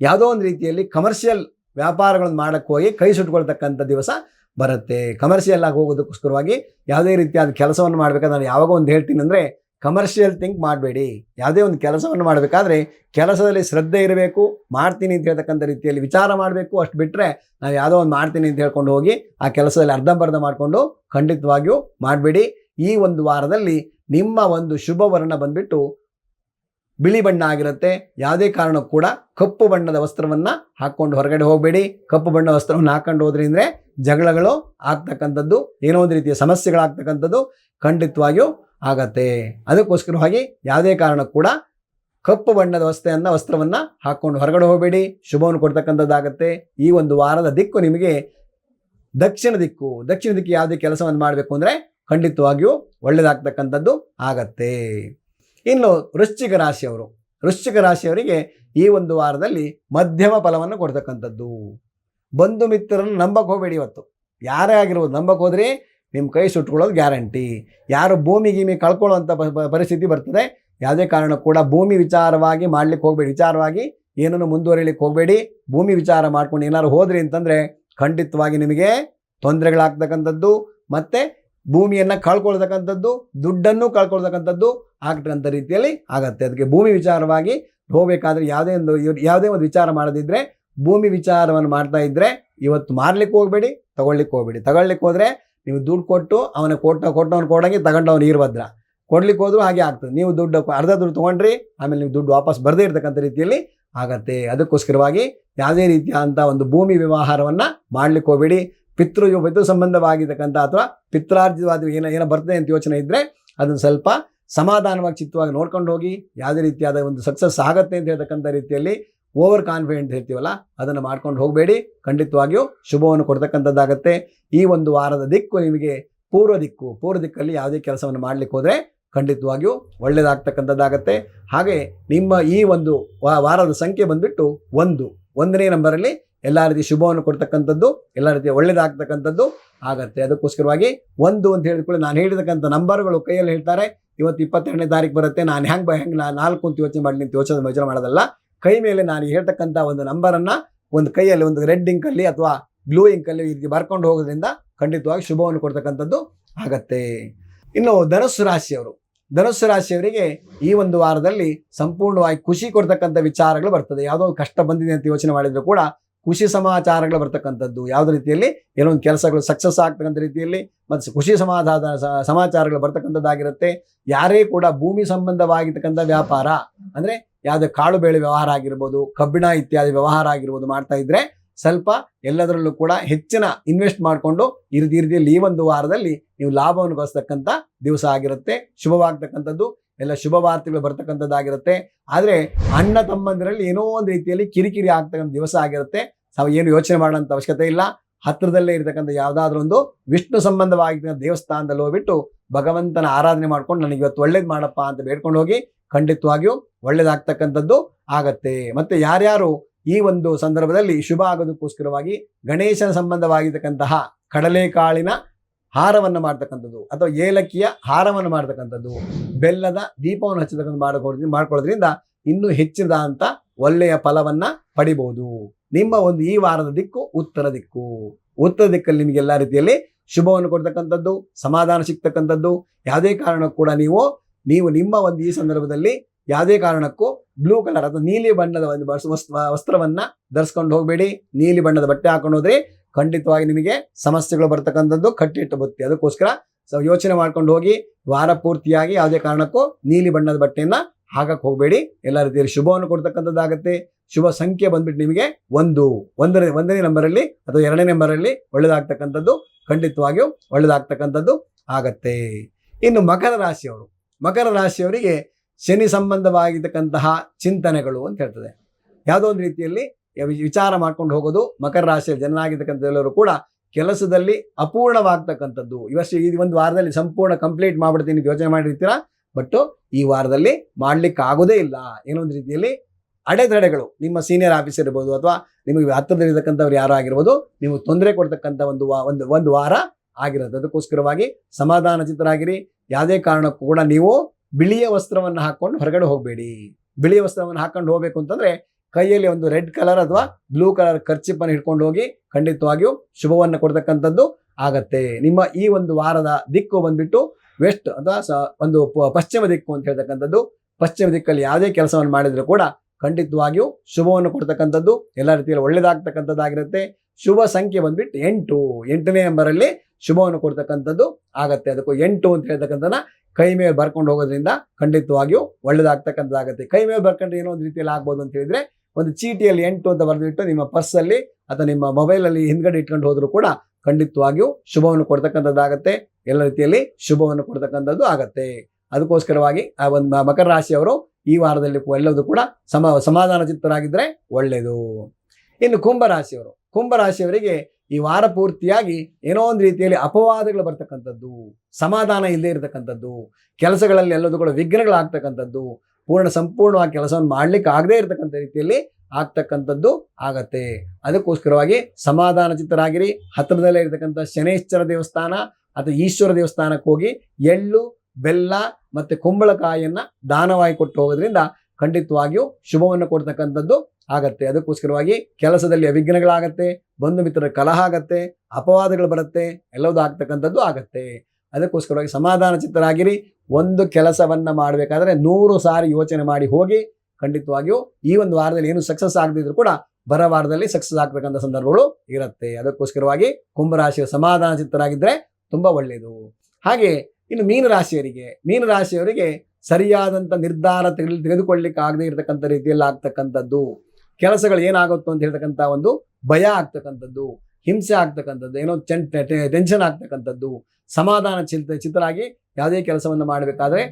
ಯಾವುದೋ ಒಂದು ರೀತಿಯಲ್ಲಿ ಕಮರ್ಷಿಯಲ್ ವ್ಯಾಪಾರಗಳನ್ನು ಮಾಡೋಕ್ಕೆ ಹೋಗಿ ಕೈ ಸುಟ್ಕೊಳ್ತಕ್ಕಂಥ ದಿವಸ ಬರುತ್ತೆ. ಕಮರ್ಷಿಯಲ್ ಆಗಿ ಹೋಗೋದಕ್ಕೋಸ್ಕರವಾಗಿ ಯಾವುದೇ ರೀತಿಯಾದ ಕೆಲಸವನ್ನು ಮಾಡಬೇಕಾದ್ರೆ ನಾನು ಯಾವಾಗ ಒಂದು ಹೇಳ್ತೀನಿ ಅಂದರೆ ಕಮರ್ಷಿಯಲ್ ಥಿಂಕ್ ಮಾಡಬೇಡಿ. ಯಾವುದೇ ಒಂದು ಕೆಲಸವನ್ನು ಮಾಡಬೇಕಾದ್ರೆ ಕೆಲಸದಲ್ಲಿ ಶ್ರದ್ಧೆ ಇರಬೇಕು, ಮಾಡ್ತೀನಿ ಅಂತ ಹೇಳ್ತಕ್ಕಂಥ ರೀತಿಯಲ್ಲಿ ವಿಚಾರ ಮಾಡಬೇಕು. ಅಷ್ಟು ಬಿಟ್ಟರೆ ನಾವು ಯಾವುದೋ ಒಂದು ಮಾಡ್ತೀನಿ ಅಂತ ಹೇಳ್ಕೊಂಡು ಹೋಗಿ ಆ ಕೆಲಸದಲ್ಲಿ ಅರ್ಧಂಬರ್ಧ ಮಾಡಿಕೊಂಡು ಖಂಡಿತವಾಗಿಯೂ ಮಾಡಬೇಡಿ. ಈ ಒಂದು ವಾರದಲ್ಲಿ ನಿಮ್ಮ ಒಂದು ಶುಭ ವರ್ಣ ಬಂದ್ಬಿಟ್ಟು ಬಿಳಿ ಬಣ್ಣ ಆಗಿರುತ್ತೆ. ಯಾವುದೇ ಕಾರಣಕ್ಕೂ ಕೂಡ ಕಪ್ಪು ಬಣ್ಣದ ವಸ್ತ್ರವನ್ನು ಹಾಕ್ಕೊಂಡು ಹೊರಗಡೆ ಹೋಗಬೇಡಿ. ಕಪ್ಪು ಬಣ್ಣದ ವಸ್ತ್ರವನ್ನು ಹಾಕೊಂಡು ಹೋದ್ರಿ ಅಂದರೆ ಜಗಳಗಳು ಆಗ್ತಕ್ಕಂಥದ್ದು, ಏನೋ ಒಂದು ರೀತಿಯ ಸಮಸ್ಯೆಗಳಾಗ್ತಕ್ಕಂಥದ್ದು ಖಂಡಿತವಾಗಿಯೂ ಆಗತ್ತೆ. ಅದಕ್ಕೋಸ್ಕರವಾಗಿ ಯಾವುದೇ ಕಾರಣಕ್ಕೂ ಕೂಡ ಕಪ್ಪು ಬಣ್ಣದ ವಸ್ತೆಯನ್ನ ವಸ್ತ್ರವನ್ನು ಹಾಕ್ಕೊಂಡು ಹೊರಗಡೆ ಹೋಗಬೇಡಿ. ಶುಭವನ್ನು ಕೊಡ್ತಕ್ಕಂಥದ್ದಾಗತ್ತೆ. ಈ ಒಂದು ವಾರದ ದಿಕ್ಕು ನಿಮಗೆ ದಕ್ಷಿಣ ದಿಕ್ಕು ದಕ್ಷಿಣ ದಿಕ್ಕು ಯಾವುದೇ ಕೆಲಸವನ್ನು ಮಾಡಬೇಕು ಅಂದರೆ ಖಂಡಿತವಾಗಿಯೂ ಒಳ್ಳೆಯದಾಗ್ತಕ್ಕಂಥದ್ದು ಆಗತ್ತೆ. ಇನ್ನು ವೃಶ್ಚಿಕ ರಾಶಿಯವರು, ವೃಶ್ಚಿಕ ರಾಶಿಯವರಿಗೆ ಈ ಒಂದು ವಾರದಲ್ಲಿ ಮಧ್ಯಮ ಫಲವನ್ನು ಕೊಡ್ತಕ್ಕಂಥದ್ದು. ಬಂಧು ಮಿತ್ರರನ್ನು ನಂಬಕ್ಕೆ ಹೋಗಬೇಡಿ ಇವತ್ತು. ಯಾರೇ ಆಗಿರ್ಬೋದು ನಂಬಕ್ಕೆ ಹೋದ್ರೆ ನಿಮ್ಮ ಕೈ ಸುಟ್ಕೊಳ್ಳೋದು ಗ್ಯಾರಂಟಿ. ಯಾರು ಭೂಮಿ ಗೀಮಿ ಕಳ್ಕೊಳ್ಳೋಂಥ ಪರಿಸ್ಥಿತಿ ಬರ್ತದೆ, ಯಾವುದೇ ಕಾರಣ ಕೂಡ ಭೂಮಿ ವಿಚಾರವಾಗಿ ಮಾಡ್ಲಿಕ್ಕೆ ಹೋಗಬೇಡಿ. ವಿಚಾರವಾಗಿ ಏನನ್ನು ಮುಂದುವರಿಲಿಕ್ಕೆ ಹೋಗಬೇಡಿ. ಭೂಮಿ ವಿಚಾರ ಮಾಡ್ಕೊಂಡು ಏನಾದ್ರು ಹೋದ್ರಿ ಅಂತಂದರೆ ಖಂಡಿತವಾಗಿ ನಿಮಗೆ ತೊಂದರೆಗಳಾಗ್ತಕ್ಕಂಥದ್ದು, ಮತ್ತು ಭೂಮಿಯನ್ನು ಕಳ್ಕೊಳ್ತಕ್ಕಂಥದ್ದು, ದುಡ್ಡನ್ನು ಕಳ್ಕೊಳ್ತಕ್ಕಂಥದ್ದು ಆಗ್ತಕ್ಕಂಥ ರೀತಿಯಲ್ಲಿ ಆಗತ್ತೆ. ಅದಕ್ಕೆ ಭೂಮಿ ವಿಚಾರವಾಗಿ ಹೋಗಬೇಕಾದ್ರೆ ಯಾವುದೇ ಒಂದು ಯಾವುದೇ ಒಂದು ವಿಚಾರ ಮಾಡದಿದ್ದರೆ ಭೂಮಿ ವಿಚಾರವನ್ನು ಮಾಡ್ತಾ ಇದ್ದರೆ ಇವತ್ತು ಮಾರ್ಲಿಕ್ಕೆ ಹೋಗಬೇಡಿ, ತಗೊಳ್ಲಿಕ್ಕೆ ಹೋಗಬೇಡಿ. ತಗೊಳ್ಲಿಕ್ಕೆ ಹೋದರೆ ನೀವು ದುಡ್ಡು ಕೊಟ್ಟು ಅವನ ಕೊಟ್ಟ ಕೊಟ್ಟವನು ಕೊಡಂಗೆ ತಗೊಂಡವನು ಇರ್ಭದ್ರ. ಕೊಡ್ಲಿಕ್ಕೆ ಹೋದ್ರೂ ಹಾಗೆ ಆಗ್ತದೆ. ನೀವು ದುಡ್ಡು ಅರ್ಧ ದುಡ್ಡು ತೊಗೊಂಡ್ರಿ, ಆಮೇಲೆ ನೀವು ದುಡ್ಡು ವಾಪಸ್ ಬರದೇ ಇರತಕ್ಕಂಥ ರೀತಿಯಲ್ಲಿ ಆಗತ್ತೆ. ಅದಕ್ಕೋಸ್ಕರವಾಗಿ ಯಾವುದೇ ರೀತಿಯಾದಂಥ ಒಂದು ಭೂಮಿ ವ್ಯವಹಾರವನ್ನು ಮಾಡ್ಲಿಕ್ಕೆ ಹೋಗಬೇಡಿ. ಪಿತೃ ಪಿತೃ ಸಂಬಂಧವಾಗಿರ್ತಕ್ಕಂಥ ಅಥವಾ ಪಿತ್ರಾರ್ಜಿತವಾದ ಏನೋ ಏನೋ ಬರ್ತದೆ ಅಂತ ಯೋಚನೆ ಇದ್ದರೆ ಅದನ್ನು ಸ್ವಲ್ಪ ಸಮಾಧಾನವಾಗಿ ಚಿತ್ತವಾಗಿ ನೋಡ್ಕೊಂಡು ಹೋಗಿ ಯಾವುದೇ ರೀತಿಯಾದ ಒಂದು ಸಕ್ಸಸ್ ಆಗತ್ತೆ ಅಂತ ಹೇಳ್ತಕ್ಕಂಥ ರೀತಿಯಲ್ಲಿ ಓವರ್ ಕಾನ್ಫಿಡೆಂಟ್ ಹೇಳ್ತೀವಲ್ಲ, ಅದನ್ನು ಮಾಡ್ಕೊಂಡು ಹೋಗಬೇಡಿ. ಖಂಡಿತವಾಗಿಯೂ ಶುಭವನ್ನು ಕೊಡ್ತಕ್ಕಂಥದ್ದಾಗತ್ತೆ. ಈ ಒಂದು ವಾರದ ದಿಕ್ಕು ನಿಮಗೆ ಪೂರ್ವ ದಿಕ್ಕು, ಪೂರ್ವ ದಿಕ್ಕಲ್ಲಿ ಯಾವುದೇ ಕೆಲಸವನ್ನು ಮಾಡಲಿಕ್ಕೆ ಹೋದರೆ ಖಂಡಿತವಾಗಿಯೂ ಒಳ್ಳೆಯದಾಗ್ತಕ್ಕಂಥದ್ದಾಗತ್ತೆ ಹಾಗೆ ನಿಮ್ಮ ಈ ಒಂದು ವಾರದ ಸಂಖ್ಯೆ ಬಂದ್ಬಿಟ್ಟು ಒಂದು, ಒಂದನೇ ನಂಬರಲ್ಲಿ ಎಲ್ಲ ರೀತಿ ಶುಭವನ್ನು ಕೊಡ್ತಕ್ಕಂಥದ್ದು, ಎಲ್ಲ ರೀತಿಯ ಒಳ್ಳೆಯದಾಗ್ತಕ್ಕಂಥದ್ದು ಆಗತ್ತೆ. ಅದಕ್ಕೋಸ್ಕರವಾಗಿ ಒಂದು ಅಂತ ಹೇಳಿದ್ಕೊಳ್ಳಿ ನಾನು ಹೇಳಿರ್ತಕ್ಕಂಥ ನಂಬರ್ಗಳು ಕೈಯಲ್ಲಿ ಹೇಳ್ತಾರೆ. ಇವತ್ತು ಇಪ್ಪತ್ತೆರಡನೇ ತಾರೀಕು ಬರುತ್ತೆ. ನಾನು ಹೆಂಗೆ ಹೆಂಗೆ ನಾನು ನಾಲ್ಕು ಅಂತ ಯೋಚನೆ ಮಾಡಿ ನಿಂತು ಯೋಚನೆ ಯೋಚನೆ ಮಾಡೋದಲ್ಲ. ಕೈ ಮೇಲೆ ನಾನು ಹೇಳ್ತಕ್ಕಂಥ ಒಂದು ನಂಬರನ್ನು ಒಂದು ಕೈಯಲ್ಲಿ ಒಂದು ರೆಡ್ ಇಂಕಲ್ಲಿ ಅಥವಾ ಬ್ಲೂ ಇಂಕಲ್ಲಿ ರೀತಿ ಬರ್ಕೊಂಡು ಹೋಗೋದ್ರಿಂದ ಖಂಡಿತವಾಗಿ ಶುಭವನ್ನು ಕೊಡ್ತಕ್ಕಂಥದ್ದು ಆಗತ್ತೆ. ಇನ್ನು ಧನುಸ್ಸು ರಾಶಿಯವರು. ಧನಸ್ಸು ರಾಶಿಯವರಿಗೆ ಈ ಒಂದು ವಾರದಲ್ಲಿ ಸಂಪೂರ್ಣವಾಗಿ ಖುಷಿ ಕೊಡ್ತಕ್ಕಂಥ ವಿಚಾರಗಳು ಬರ್ತದೆ. ಯಾವುದೋ ಕಷ್ಟ ಬಂದಿದೆ ಅಂತ ಯೋಚನೆ ಮಾಡಿದ್ರು ಕೂಡ ಖುಷಿ ಸಮಾಚಾರಗಳು ಬರ್ತಕ್ಕಂಥದ್ದು. ಯಾವುದೇ ರೀತಿಯಲ್ಲಿ ಏನೋ ಕೆಲಸಗಳು ಸಕ್ಸಸ್ ಆಗ್ತಕ್ಕಂಥ ರೀತಿಯಲ್ಲಿ ಮತ್ತು ಖುಷಿ ಸಮಾಧಾನ ಸಮಾಚಾರಗಳು ಬರ್ತಕ್ಕಂಥದ್ದಾಗಿರುತ್ತೆ. ಯಾರೇ ಕೂಡ ಭೂಮಿ ಸಂಬಂಧವಾಗಿರ್ತಕ್ಕಂಥ ವ್ಯಾಪಾರ, ಅಂದರೆ ಯಾವುದೇ ಕಾಳು ಬೇಳೆ ವ್ಯವಹಾರ ಆಗಿರ್ಬೋದು, ಕಬ್ಬಿಣ ಇತ್ಯಾದಿ ವ್ಯವಹಾರ ಆಗಿರ್ಬೋದು ಮಾಡ್ತಾ ಇದ್ರೆ ಸ್ವಲ್ಪ ಎಲ್ಲದರಲ್ಲೂ ಕೂಡ ಹೆಚ್ಚಿನ ಇನ್ವೆಸ್ಟ್ ಮಾಡಿಕೊಂಡು ಈ ರೀತಿಯಲ್ಲಿ ಈ ಒಂದು ವಾರದಲ್ಲಿ ನೀವು ಲಾಭವನ್ನು ಗಳಿಸ್ತಕ್ಕಂಥ ದಿವಸ ಆಗಿರುತ್ತೆ. ಶುಭವಾಗ್ತಕ್ಕಂಥದ್ದು. ಎಲ್ಲ ಶುಭ ವಾರ್ತೆಗಳು ಬರ್ತಕ್ಕಂಥದ್ದಾಗಿರುತ್ತೆ. ಆದರೆ ಅಣ್ಣ ತಮ್ಮಂದಿರಲ್ಲಿ ಏನೋ ಒಂದು ರೀತಿಯಲ್ಲಿ ಕಿರಿಕಿರಿ ಆಗ್ತಕ್ಕಂಥ ದಿವಸ ಆಗಿರುತ್ತೆ. ನಾವು ಏನು ಯೋಚನೆ ಮಾಡೋಂಥ ಅವಶ್ಯಕತೆ ಇಲ್ಲ. ಹತ್ತಿರದಲ್ಲೇ ಇರತಕ್ಕಂಥ ಯಾವುದಾದ್ರೂ ಒಂದು ವಿಷ್ಣು ಸಂಬಂಧವಾಗಿದ್ದ ದೇವಸ್ಥಾನದಲ್ಲಿ ಹೋಗ್ಬಿಟ್ಟು ಭಗವಂತನ ಆರಾಧನೆ ಮಾಡ್ಕೊಂಡು ನನಗೆ ಇವತ್ತು ಒಳ್ಳೇದು ಮಾಡಪ್ಪ ಅಂತ ಬೇಡ್ಕೊಂಡು ಹೋಗಿ ಖಂಡಿತವಾಗಿಯೂ ಒಳ್ಳೇದಾಗ್ತಕ್ಕಂಥದ್ದು ಆಗತ್ತೆ. ಮತ್ತೆ ಯಾರ್ಯಾರು ಈ ಒಂದು ಸಂದರ್ಭದಲ್ಲಿ ಶುಭ ಆಗೋದಕ್ಕೋಸ್ಕರವಾಗಿ ಗಣೇಶನ ಸಂಬಂಧವಾಗಿರ್ತಕ್ಕಂತಹ ಕಡಲೆಕಾಳಿನ ಹಾರವನ್ನು ಮಾಡ್ತಕ್ಕಂಥದ್ದು ಅಥವಾ ಏಲಕ್ಕಿಯ ಹಾರವನ್ನು ಮಾಡ್ತಕ್ಕಂಥದ್ದು, ಬೆಲ್ಲದ ದೀಪವನ್ನು ಹಚ್ಚತಕ್ಕಂಥ ಮಾಡ್ಕೊಳ್ಳೋದ್ರಿಂದ ಇನ್ನೂ ಹೆಚ್ಚಿನದಂತ ಒಳ್ಳೆಯ ಫಲವನ್ನು ಪಡಿಬಹುದು ನಿಮ್ಮ ಒಂದು ಈ ವಾರದ ದಿಕ್ಕು ಉತ್ತರ ದಿಕ್ಕು. ಉತ್ತರ ದಿಕ್ಕಲ್ಲಿ ನಿಮಗೆ ಎಲ್ಲ ರೀತಿಯಲ್ಲಿ ಶುಭವನ್ನು ಕೊಡ್ತಕ್ಕಂಥದ್ದು, ಸಮಾಧಾನ ಸಿಗ್ತಕ್ಕಂಥದ್ದು. ಯಾವುದೇ ಕಾರಣಕ್ಕೂ ಕೂಡ ನೀವು ನೀವು ನಿಮ್ಮ ಒಂದು ಈ ಸಂದರ್ಭದಲ್ಲಿ ಯಾವುದೇ ಕಾರಣಕ್ಕೂ ಬ್ಲೂ ಕಲರ್ ಅಥವಾ ನೀಲಿ ಬಣ್ಣದ ಒಂದು ವಸ್ತ್ರವನ್ನ ಧರಿಸ್ಕೊಂಡು ಹೋಗಬೇಡಿ. ನೀಲಿ ಬಣ್ಣದ ಬಟ್ಟೆ ಹಾಕೊಂಡು ಹೋದ್ರೆ ಖಂಡಿತವಾಗಿ ನಿಮಗೆ ಸಮಸ್ಯೆಗಳು ಬರ್ತಕ್ಕಂಥದ್ದು ಕಟ್ಟಿಟ್ಟು ಬತ್ತಿ. ಅದಕ್ಕೋಸ್ಕರ ಸೊ ಯೋಚನೆ ಮಾಡ್ಕೊಂಡು ಹೋಗಿ, ವಾರ ಪೂರ್ತಿಯಾಗಿ ಯಾವುದೇ ಕಾರಣಕ್ಕೂ ನೀಲಿ ಬಣ್ಣದ ಬಟ್ಟೆಯನ್ನ ಹಾಕಕ್ಕೆ ಹೋಗಬೇಡಿ. ಎಲ್ಲ ರೀತಿಯಲ್ಲಿ ಶುಭವನ್ನು ಕೊಡ್ತಕ್ಕಂಥದ್ದಾಗತ್ತೆ. ಶುಭ ಸಂಖ್ಯೆ ಬಂದ್ಬಿಟ್ಟು ನಿಮಗೆ ಒಂದು. ಒಂದನೇ ಒಂದನೇ ನಂಬರಲ್ಲಿ ಅಥವಾ ಎರಡನೇ ನಂಬರಲ್ಲಿ ಒಳ್ಳೇದಾಗ್ತಕ್ಕಂಥದ್ದು, ಖಂಡಿತವಾಗಿಯೂ ಒಳ್ಳೇದಾಗ್ತಕ್ಕಂಥದ್ದು ಆಗತ್ತೆ. ಇನ್ನು ಮಕರ ರಾಶಿಯವರು. ಮಕರ ರಾಶಿಯವರಿಗೆ ಶನಿ ಸಂಬಂಧವಾಗಿರ್ತಕ್ಕಂತಹ ಚಿಂತನೆಗಳು ಅಂತ ಹೇಳ್ತದೆ. ಯಾವುದೋ ಒಂದು ರೀತಿಯಲ್ಲಿ ವಿಚಾರ ಮಾಡ್ಕೊಂಡು ಹೋಗೋದು, ಮಕರ ರಾಶಿಯ ಜನನಾಗಿರ್ತಕ್ಕಂಥ ಎಲ್ಲರೂ ಕೂಡ ಕೆಲಸದಲ್ಲಿ ಅಪೂರ್ಣವಾಗ್ತಕ್ಕಂಥದ್ದು. ಇವತ್ತು ಈ ಒಂದು ವಾರದಲ್ಲಿ ಸಂಪೂರ್ಣ ಕಂಪ್ಲೀಟ್ ಮಾಡ್ಬಿಡ್ತೀನಿ ಯೋಚನೆ ಮಾಡಿರ್ತೀರಾ? ಬಟ್ ಈ ವಾರದಲ್ಲಿ ಮಾಡ್ಲಿಕ್ಕೆ ಆಗೋದೇ ಇಲ್ಲ. ಏನೋ ಒಂದು ರೀತಿಯಲ್ಲಿ ಅಡೆತಡೆಗಳು ನಿಮ್ಮ ಸೀನಿಯರ್ ಆಫೀಸರ್ ಇರ್ಬೋದು ಅಥವಾ ನಿಮಗೆ ಹತ್ತಿರದಲ್ಲಿರ್ತಕ್ಕಂಥವ್ರು ಯಾರು ಆಗಿರ್ಬೋದು, ನೀವು ತೊಂದರೆ ಕೊಡ್ತಕ್ಕಂಥ ಒಂದು ವಾ- ಒಂದು ಒಂದು ವಾರ ಆಗಿರೋದು ಅದಕ್ಕೋಸ್ಕರವಾಗಿ ಸಮಾಧಾನ ಚಿತ್ರರಾಗಿರಿ ಯಾವುದೇ ಕಾರಣಕ್ಕೂ ಕೂಡ ನೀವು ಬಿಳಿಯ ವಸ್ತ್ರವನ್ನು ಹಾಕ್ಕೊಂಡು ಹೊರಗಡೆ ಹೋಗಬೇಡಿ. ಬಿಳಿಯ ವಸ್ತ್ರವನ್ನು ಹಾಕೊಂಡು ಹೋಗಬೇಕು ಅಂತಂದರೆ ಕೈಯಲ್ಲಿ ಒಂದು ರೆಡ್ ಕಲರ್ ಅಥವಾ ಬ್ಲೂ ಕಲರ್ ಖರ್ಚಿಪ್ಪನ್ನು ಹಿಡ್ಕೊಂಡು ಹೋಗಿ ಖಂಡಿತವಾಗಿಯೂ ಶುಭವನ್ನು ಕೊಡ್ತಕ್ಕಂಥದ್ದು ಆಗತ್ತೆ. ನಿಮ್ಮ ಈ ಒಂದು ವಾರದ ದಿಕ್ಕು ಬಂದ್ಬಿಟ್ಟು ವೆಸ್ಟ್ ಅಥವಾ ಒಂದು ಪಶ್ಚಿಮ ದಿಕ್ಕು ಅಂತ ಹೇಳ್ತಕ್ಕಂಥದ್ದು, ಪಶ್ಚಿಮ ದಿಕ್ಕಲ್ಲಿ ಯಾವುದೇ ಕೆಲಸವನ್ನು ಮಾಡಿದರೂ ಕೂಡ ಖಂಡಿತವಾಗಿಯೂ ಶುಭವನ್ನು ಕೊಡ್ತಕ್ಕಂಥದ್ದು, ಎಲ್ಲ ರೀತಿಯಲ್ಲಿ ಒಳ್ಳೇದಾಗ್ತಕ್ಕಂಥದ್ದಾಗಿರುತ್ತೆ. ಶುಭ ಸಂಖ್ಯೆ ಬಂದ್ಬಿಟ್ಟು ಎಂಟು. ಎಂಟನೇ ನಂಬರಲ್ಲಿ ಶುಭವನ್ನು ಕೊಡ್ತಕ್ಕಂಥದ್ದು ಆಗತ್ತೆ. ಅದಕ್ಕೂ ಎಂಟು ಅಂತ ಹೇಳ್ತಕ್ಕಂಥದ್ದನ್ನ ಕೈ ಮೇಲೆ ಬರ್ಕೊಂಡು ಹೋಗೋದ್ರಿಂದ ಖಂಡಿತವಾಗಿಯೂ ಒಳ್ಳೇದಾಗ್ತಕ್ಕಂಥದ್ದಾಗತ್ತೆ. ಕೈ ಮೇಲೆ ಬರ್ಕೊಂಡು ಏನೋ ಒಂದು ರೀತಿಯಲ್ಲಿ ಆಗ್ಬೋದು ಅಂತ ಹೇಳಿದ್ರೆ, ಒಂದು ಚೀಟಿಯಲ್ಲಿ ಎಂಟು ಅಂತ ಬರೆದಿಟ್ಟು ನಿಮ್ಮ ಪರ್ಸಲ್ಲಿ ಅಥವಾ ನಿಮ್ಮ ಮೊಬೈಲಲ್ಲಿ ಹಿಂದ್ಗಡೆ ಇಟ್ಕೊಂಡು ಹೋದ್ರು ಕೂಡ ಖಂಡಿತವಾಗಿಯೂ ಶುಭವನ್ನು ಕೊಡ್ತಕ್ಕಂಥದ್ದಾಗತ್ತೆ. ಎಲ್ಲ ರೀತಿಯಲ್ಲಿ ಶುಭವನ್ನು ಕೊಡ್ತಕ್ಕಂಥದ್ದು ಆಗತ್ತೆ. ಅದಕ್ಕೋಸ್ಕರವಾಗಿ ಆ ಒಂದು ಮಕರ ರಾಶಿಯವರು ಈ ವಾರದಲ್ಲಿ ಎಲ್ಲವೂ ಕೂಡ ಸಮ ಸಮಾಧಾನ ಚಿತ್ತರಾಗಿದ್ದರೆ ಒಳ್ಳೆಯದು ಇನ್ನು ಕುಂಭರಾಶಿಯವರು ಕುಂಭರಾಶಿಯವರಿಗೆ ಈ ವಾರ ಪೂರ್ತಿಯಾಗಿ ಏನೋ ಒಂದು ರೀತಿಯಲ್ಲಿ ಅಪವಾದಗಳು ಬರ್ತಕ್ಕಂಥದ್ದು, ಸಮಾಧಾನ ಇಲ್ಲದೆ ಇರತಕ್ಕಂಥದ್ದು, ಕೆಲಸಗಳಲ್ಲಿ ಎಲ್ಲದೂ ಕೂಡ ವಿಘ್ನಗಳಾಗ್ತಕ್ಕಂಥದ್ದು, ಪೂರ್ಣ ಸಂಪೂರ್ಣವಾಗಿ ಕೆಲಸವನ್ನು ಮಾಡ್ಲಿಕ್ಕೆ ಆಗದೇ ಇರತಕ್ಕಂಥ ರೀತಿಯಲ್ಲಿ ಆಗ್ತಕ್ಕಂಥದ್ದು ಆಗತ್ತೆ. ಅದಕ್ಕೋಸ್ಕರವಾಗಿ ಸಮಾಧಾನ ಚಿತ್ತರಾಗಿರಿ ಹತ್ತಿರದಲ್ಲೇ ಇರತಕ್ಕಂಥ ಶನೇಶ್ವರ ದೇವಸ್ಥಾನ ಅಥವಾ ಈಶ್ವರ ದೇವಸ್ಥಾನಕ್ಕೆ ಹೋಗಿ ಎಳ್ಳು ಬೆಲ್ಲ ಮತ್ತೆ ಕುಂಬಳಕಾಯಿಯನ್ನು ದಾನವಾಗಿ ಕೊಟ್ಟು ಹೋಗೋದ್ರಿಂದ ಖಂಡಿತವಾಗಿಯೂ ಶುಭವನ್ನು ಕೊಡ್ತಕ್ಕಂಥದ್ದು ಆಗತ್ತೆ. ಅದಕ್ಕೋಸ್ಕರವಾಗಿ ಕೆಲಸದಲ್ಲಿ ಅವಿಘ್ನಗಳಾಗತ್ತೆ ಬಂಧು ಮಿತ್ರರ ಕಲಹ ಆಗತ್ತೆ ಅಪವಾದಗಳು ಬರುತ್ತೆ ಎಲ್ಲವೂ ಆಗ್ತಕ್ಕಂಥದ್ದು ಆಗತ್ತೆ. ಅದಕ್ಕೋಸ್ಕರವಾಗಿ ಸಮಾಧಾನ ಚಿತ್ತರಾಗಿರಿ ಒಂದು ಕೆಲಸವನ್ನ ಮಾಡಬೇಕಾದ್ರೆ ನೂರು ಸಾರಿ ಯೋಚನೆ ಮಾಡಿ ಹೋಗಿ ಖಂಡಿತವಾಗಿಯೂ ಈ ಒಂದು ವಾರದಲ್ಲಿ ಏನು ಸಕ್ಸಸ್ ಆಗದಿದ್ರು ಕೂಡ ಬರ ವಾರದಲ್ಲಿ ಸಕ್ಸಸ್ ಆಗ್ತಕ್ಕಂಥ ಸಂದರ್ಭಗಳು ಇರುತ್ತೆ. ಅದಕ್ಕೋಸ್ಕರವಾಗಿ ಕುಂಭರಾಶಿಯ ಸಮಾಧಾನ ಚಿತ್ತರಾಗಿದ್ರೆ ತುಂಬಾ ಒಳ್ಳೆಯದು ಹಾಗೆ ಇನ್ನು ಮೀನರಾಶಿಯವರಿಗೆ ಮೀನರಾಶಿಯವರಿಗೆ ಸರಿಯಾದಂಥ ನಿರ್ಧಾರ ತೆಗೆದು, ತೆಗೆದುಕೊಳ್ಳಿಕ್ಕೆ ಆಗದೆ ಇರತಕ್ಕಂಥ ರೀತಿಯಲ್ಲಿ ಆಗ್ತಕ್ಕಂಥದ್ದು. ಕೆಲಸಗಳು ಏನಾಗುತ್ತೋ ಅಂತ ಹೇಳ್ತಕ್ಕಂಥ ಒಂದು ಭಯ ಆಗ್ತಕ್ಕಂಥದ್ದು, ಹಿಂಸೆ ಆಗ್ತಕ್ಕಂಥದ್ದು, ಏನೋ ಟೆನ್ಷನ್ ಆಗ್ತಕ್ಕಂಥದ್ದು. ಸಮಾಧಾನ ಚಿಂತ, ಚಿತ್ತರಾಗಿ ಯಾವುದೇ ಕೆಲಸವನ್ನು ಮಾಡಬೇಕಾದ್ರೆ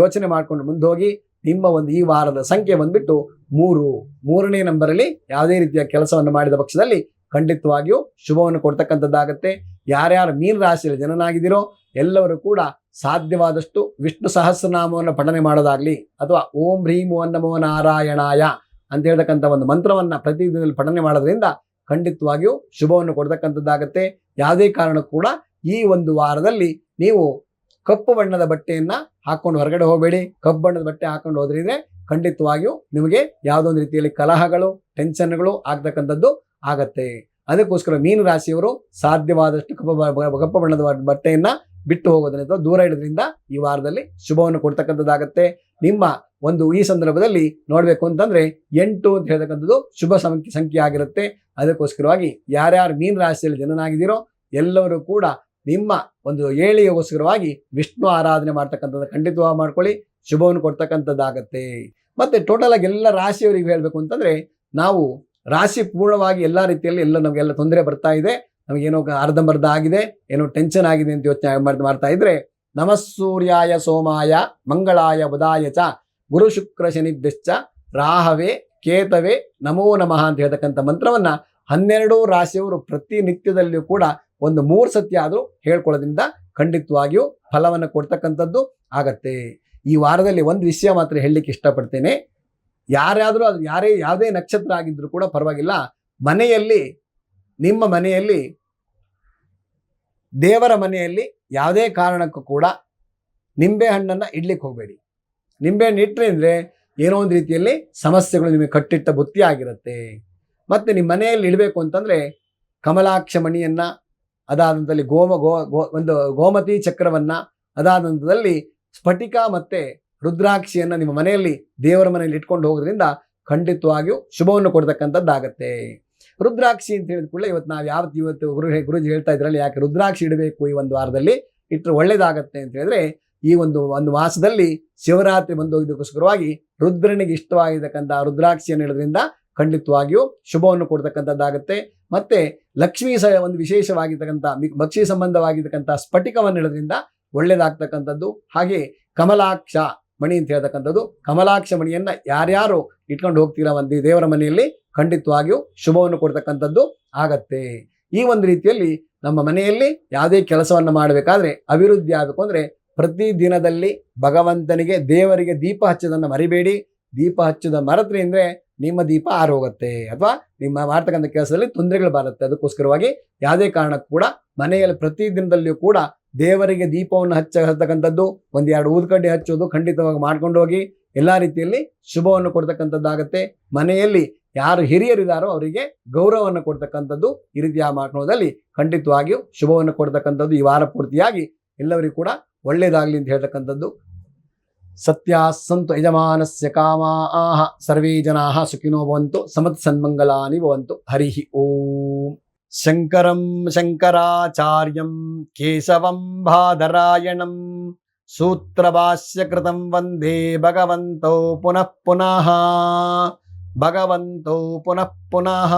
ಯೋಚನೆ ಮಾಡಿಕೊಂಡು ಮುಂದೆ ಹೋಗಿ ನಿಮ್ಮ ಒಂದು ಈ ವಾರದ ಸಂಖ್ಯೆ ಬಂದ್ಬಿಟ್ಟು ಮೂರು. ಮೂರನೇ ನಂಬರಲ್ಲಿ ಯಾವುದೇ ರೀತಿಯ ಕೆಲಸವನ್ನು ಮಾಡಿದ ಪಕ್ಷದಲ್ಲಿ ಖಂಡಿತವಾಗಿಯೂ ಶುಭವನ್ನು ಕೊಡ್ತಕ್ಕಂಥದ್ದಾಗತ್ತೆ. ಯಾರ್ಯಾರು ಮೀನ ರಾಶಿಯಲ್ಲಿ ಜನನಾಗಿದ್ದೀರೋ ಎಲ್ಲರೂ ಕೂಡ ಸಾಧ್ಯವಾದಷ್ಟು ವಿಷ್ಣು ಸಹಸ್ರನಾಮವನ್ನು ಪಠನೆ ಮಾಡೋದಾಗ್ಲಿ ಅಥವಾ ಓಂ ಹ್ರೀಂ ಓಂ ನಮೋ ನಾರಾಯಣಾಯ ಅಂತ ಹೇಳ್ತಕ್ಕಂಥ ಒಂದು ಮಂತ್ರವನ್ನ ಪ್ರತಿದಿನದಲ್ಲಿ ಪಠನೆ ಮಾಡೋದ್ರಿಂದ ಖಂಡಿತವಾಗಿಯೂ ಶುಭವನ್ನು ಕೊಡ್ತಕ್ಕಂಥದ್ದಾಗತ್ತೆ. ಯಾವುದೇ ಕಾರಣಕ್ಕೂ ಕೂಡ ಈ ಒಂದು ವಾರದಲ್ಲಿ ನೀವು ಕಪ್ಪು ಬಣ್ಣದ ಬಟ್ಟೆಯನ್ನ ಹಾಕೊಂಡು ಹೊರಗಡೆ ಹೋಗಬೇಡಿ. ಕಪ್ಪು ಬಣ್ಣದ ಬಟ್ಟೆ ಹಾಕೊಂಡು ಹೋದ್ರಿದ್ರೆ ಖಂಡಿತವಾಗಿಯೂ ನಿಮಗೆ ಯಾವುದೋ ಒಂದು ರೀತಿಯಲ್ಲಿ ಕಲಹಗಳು, ಟೆನ್ಷನ್ಗಳು ಆಗ್ತಕ್ಕಂಥದ್ದು ಆಗತ್ತೆ. ಅದಕ್ಕೋಸ್ಕರ ಮೀನು ರಾಶಿಯವರು ಸಾಧ್ಯವಾದಷ್ಟು ಕಪ್ಪು ಕಪ್ಪು ಬಣ್ಣದ ಬಟ್ಟೆಯನ್ನ ಬಿಟ್ಟು ಹೋಗೋದ್ರಿಂದ ದೂರ ಇಡೋದ್ರಿಂದ ಈ ವಾರದಲ್ಲಿ ಶುಭವನ್ನು ಕೊಡ್ತಕ್ಕಂಥದ್ದಾಗತ್ತೆ. ನಿಮ್ಮ ಒಂದು ಈ ಸಂದರ್ಭದಲ್ಲಿ ನೋಡಬೇಕು ಅಂತಂದ್ರೆ ಎಂಟು ಅಂತ ಹೇಳ್ತಕ್ಕಂಥದ್ದು ಶುಭ ಸಂಖ್ಯೆ ಸಂಖ್ಯೆ ಆಗಿರುತ್ತೆ ಅದಕ್ಕೋಸ್ಕರವಾಗಿ ಯಾರ್ಯಾರು ಮೀನ ರಾಶಿಯಲ್ಲಿ ಜನನಾಗಿದ್ದೀರೋ ಎಲ್ಲರೂ ಕೂಡ ನಿಮ್ಮ ಒಂದು ಏಳಿಗೆಗೋಸ್ಕರವಾಗಿ ವಿಷ್ಣು ಆರಾಧನೆ ಮಾಡ್ತಕ್ಕಂಥದ್ದು ಖಂಡಿತವಾಗಿ ಮಾಡ್ಕೊಳ್ಳಿ. ಶುಭವನ್ನು ಕೊಡ್ತಕ್ಕಂಥದ್ದಾಗತ್ತೆ. ಮತ್ತೆ ಟೋಟಲ್ ಆಗಿ ಎಲ್ಲ ರಾಶಿಯವರಿಗೆ ಹೇಳಬೇಕು ಅಂತಂದ್ರೆ ನಾವು ರಾಶಿ ಪೂರ್ಣವಾಗಿ ಎಲ್ಲಾ ರೀತಿಯಲ್ಲಿ ಎಲ್ಲ ನಮಗೆಲ್ಲ ತೊಂದರೆ ಬರ್ತಾ ಇದೆ. ನಮಗೇನೋ ಅರ್ಧಂಬರ್ಧ ಆಗಿದೆ, ಏನೋ ಟೆನ್ಷನ್ ಆಗಿದೆ ಅಂತ ಯೋಚನೆ ಮಾಡ್- ಮಾಡ್ತಾ ಇದ್ರೆ ನಮಸ್ಸೂರ್ಯಾಯ ಸೋಮಾಯ, ಮಂಗಳಾಯ ಬುಧಾಯ ಚ, ಗುರು ಶುಕ್ರ ಶನಿಭ್ಯಶ್ಚ ರಾಹವೇ, ಕೇತವೇ, ನಮೋ ನಮಃ ಅಂತ ಹೇಳ್ತಕ್ಕಂಥ ಮಂತ್ರವನ್ನ ಹನ್ನೆರಡು ರಾಶಿಯವರು ಪ್ರತಿನಿತ್ಯದಲ್ಲಿಯೂ ಕೂಡ ಒಂದು ಮೂರು ಸತಿ ಆದರೂ ಹೇಳ್ಕೊಳ್ಳೋದ್ರಿಂದ ಖಂಡಿತವಾಗಿಯೂ ಫಲವನ್ನು ಕೊಡ್ತಕ್ಕಂಥದ್ದು ಆಗತ್ತೆ. ಈ ವಾರದಲ್ಲಿ ಒಂದು ವಿಷಯ ಮಾತ್ರ ಹೇಳಲಿಕ್ಕೆ ಇಷ್ಟಪಡ್ತೇನೆ. ಯಾರ್ಯಾದರೂ ಅದು, ಯಾರೇ, ಯಾವುದೇ ನಕ್ಷತ್ರ ಆಗಿದ್ದರೂ ಕೂಡ ಪರವಾಗಿಲ್ಲ. ಮನೆಯಲ್ಲಿ, ನಿಮ್ಮ ಮನೆಯಲ್ಲಿ ದೇವರ ಮನೆಯಲ್ಲಿ ಯಾವುದೇ ಕಾರಣಕ್ಕೂ ಕೂಡ ನಿಂಬೆ ಹಣ್ಣನ್ನು ಇಡ್ಲಿಕ್ಕೆ ಹೋಗಬೇಡಿ. ನಿಂಬೆ ಹಣ್ಣು ಇಟ್ಟರೆ ಅಂದರೆ ಏನೋ ಒಂದು ರೀತಿಯಲ್ಲಿ ಸಮಸ್ಯೆಗಳು ನಿಮಗೆ ಕಟ್ಟಿಟ್ಟ ಬುತ್ತಿ ಆಗಿರುತ್ತೆ. ಮತ್ತು ನಿಮ್ಮ ಮನೆಯಲ್ಲಿ ಇಡಬೇಕು ಅಂತಂದರೆ ಕಮಲಾಕ್ಷ ಮಣಿಯನ್ನ, ಅದಾದಂತಲ್ಲಿ ಗೋಮ ಗೋ ಗೋ, ಒಂದು ಗೋಮತಿ ಚಕ್ರವನ್ನು, ಅದಾದಂತದಲ್ಲಿ ಸ್ಫಟಿಕ ಮತ್ತು ರುದ್ರಾಕ್ಷಿಯನ್ನು ನಿಮ್ಮ ಮನೆಯಲ್ಲಿ ದೇವರ ಮನೆಯಲ್ಲಿ ಇಟ್ಕೊಂಡು ಹೋಗೋದ್ರಿಂದ ಖಂಡಿತವಾಗಿಯೂ ಶುಭವನ್ನು ಕೊಡ್ತಕ್ಕಂಥದ್ದಾಗತ್ತೆ. ರುದ್ರಾಕ್ಷಿ ಅಂತ ಹೇಳಿದ ಕೂಡಲೇ ಇವತ್ತು ನಾವು ಯಾವತ್ತು ಇವತ್ತು ಗುರು ಗುರುಜಿ ಹೇಳ್ತಾ ಇದ್ರಲ್ಲ ಯಾಕೆ ರುದ್ರಾಕ್ಷಿ ಇಡಬೇಕು ಈ ಒಂದು ವಾರದಲ್ಲಿ? ಇಟ್ಟರೆ ಒಳ್ಳೇದಾಗತ್ತೆ ಅಂತ ಹೇಳಿದ್ರೆ ಈ ಒಂದು ಒಂದು ಮಾಸದಲ್ಲಿ ಶಿವರಾತ್ರಿ ಬಂದೋಗಿದ್ದಕ್ಕೋಸ್ಕರವಾಗಿ ರುದ್ರನಿಗೆ ಇಷ್ಟವಾಗಿರ್ತಕ್ಕಂಥ ರುದ್ರಾಕ್ಷಿಯನ್ನು ಹೇಳೋದ್ರಿಂದ ಖಂಡಿತವಾಗಿಯೂ ಶುಭವನ್ನು ಕೊಡ್ತಕ್ಕಂಥದ್ದಾಗುತ್ತೆ. ಮತ್ತೆ ಲಕ್ಷ್ಮೀ ಸಹ ಒಂದು ವಿಶೇಷವಾಗಿರ್ತಕ್ಕಂಥ ಭಕ್ಷಿ ಸಂಬಂಧವಾಗಿರ್ತಕ್ಕಂಥ ಸ್ಫಟಿಕವನ್ನು ಹೇಳೋದ್ರಿಂದ ಒಳ್ಳೇದಾಗ್ತಕ್ಕಂಥದ್ದು. ಹಾಗೆ ಕಮಲಾಕ್ಷ ಮಣಿ ಅಂತ ಹೇಳ್ತಕ್ಕಂಥದ್ದು. ಕಮಲಾಕ್ಷ ಮಣಿಯನ್ನು ಯಾರ್ಯಾರು ಇಟ್ಕೊಂಡು ಹೋಗ್ತೀರಾ ಒಂದು ದೇವರ ಮನೆಯಲ್ಲಿ? ಖಂಡಿತವಾಗಿಯೂ ಶುಭವನ್ನು ಕೊಡ್ತಕ್ಕಂಥದ್ದು ಆಗತ್ತೆ. ಈ ಒಂದು ರೀತಿಯಲ್ಲಿ ನಮ್ಮ ಮನೆಯಲ್ಲಿ ಯಾವುದೇ ಕೆಲಸವನ್ನು ಮಾಡಬೇಕಾದ್ರೆ ಅಭಿವೃದ್ಧಿ ಆಗಬೇಕು ಅಂದರೆ ಪ್ರತಿ ದಿನದಲ್ಲಿ ಭಗವಂತನಿಗೆ ದೇವರಿಗೆ ದೀಪ ಹಚ್ಚೋದನ್ನು ಮರಿಬೇಡಿ. ದೀಪ ಹಚ್ಚದ ಮರತ್ರಿ ಅಂದರೆ ನಿಮ್ಮ ದೀಪ ಆರೋಗುತ್ತೆ ಅಥವಾ ನಿಮ್ಮ ಮಾಡ್ತಕ್ಕಂಥ ಕೆಲಸದಲ್ಲಿ ತೊಂದರೆಗಳು ಬರುತ್ತೆ. ಅದಕ್ಕೋಸ್ಕರವಾಗಿ ಯಾವುದೇ ಕಾರಣಕ್ಕೂ ಕೂಡ ಮನೆಯಲ್ಲಿ ಪ್ರತಿ ದಿನದಲ್ಲಿಯೂ ಕೂಡ ದೇವರಿಗೆ ದೀಪವನ್ನು ಹಚ್ಚ ಹಚ್ಚತಕ್ಕಂಥದ್ದು ಒಂದೆರಡು ಊದ್ಕಡ್ಡಿ ಹಚ್ಚೋದು ಖಂಡಿತವಾಗಿ ಮಾಡ್ಕೊಂಡು ಹೋಗಿ. ಎಲ್ಲ ರೀತಿಯಲ್ಲಿ ಶುಭವನ್ನು ಕೊಡ್ತಕ್ಕಂಥದ್ದಾಗತ್ತೆ. ಮನೆಯಲ್ಲಿ ಯಾರು ಹಿರಿಯರಿದ್ದಾರೋ ಅವರಿಗೆ ಗೌರವವನ್ನು ಕೊಡ್ತಕ್ಕಂಥದ್ದು ಈ ರೀತಿಯ ಖಂಡಿತವಾಗಿಯೂ ಶುಭವನ್ನು ಕೊಡ್ತಕ್ಕಂಥದ್ದು ಈ ವಾರ ಪೂರ್ತಿಯಾಗಿ ಎಲ್ಲರಿಗೂ ಕೂಡ ಒಳ್ಳೇದಾಗಲಿ ಅಂತ ಹೇಳ್ತಕ್ಕಂಥದ್ದು. ಸತ್ಯ ಸಂತು ಯಜಮಾನಸ್ಯ ಕಾಮಾಹ ಸರ್ವೇ ಜನಾಹ ಸುಖಿನೋ ಭವಂತು ಸಮತ್ ಸನ್ಮಂಗಲಾನಿ ಭವಂತು ಹರಿ ಓಂ. ಶಂಕರಂ ಶಂಕರಾಚಾರ್ಯಂ ಕೇಶವಂ ಬಾದರಾಯಣಂ ಸೂತ್ರಭಾಷ್ಯಕೃತಂ ವಂದೇ ಭಗವಂತೋ ಪುನಃ ಪುನಃ. ಭಗವಂತೋ ಪುನಃ ಪುನಃ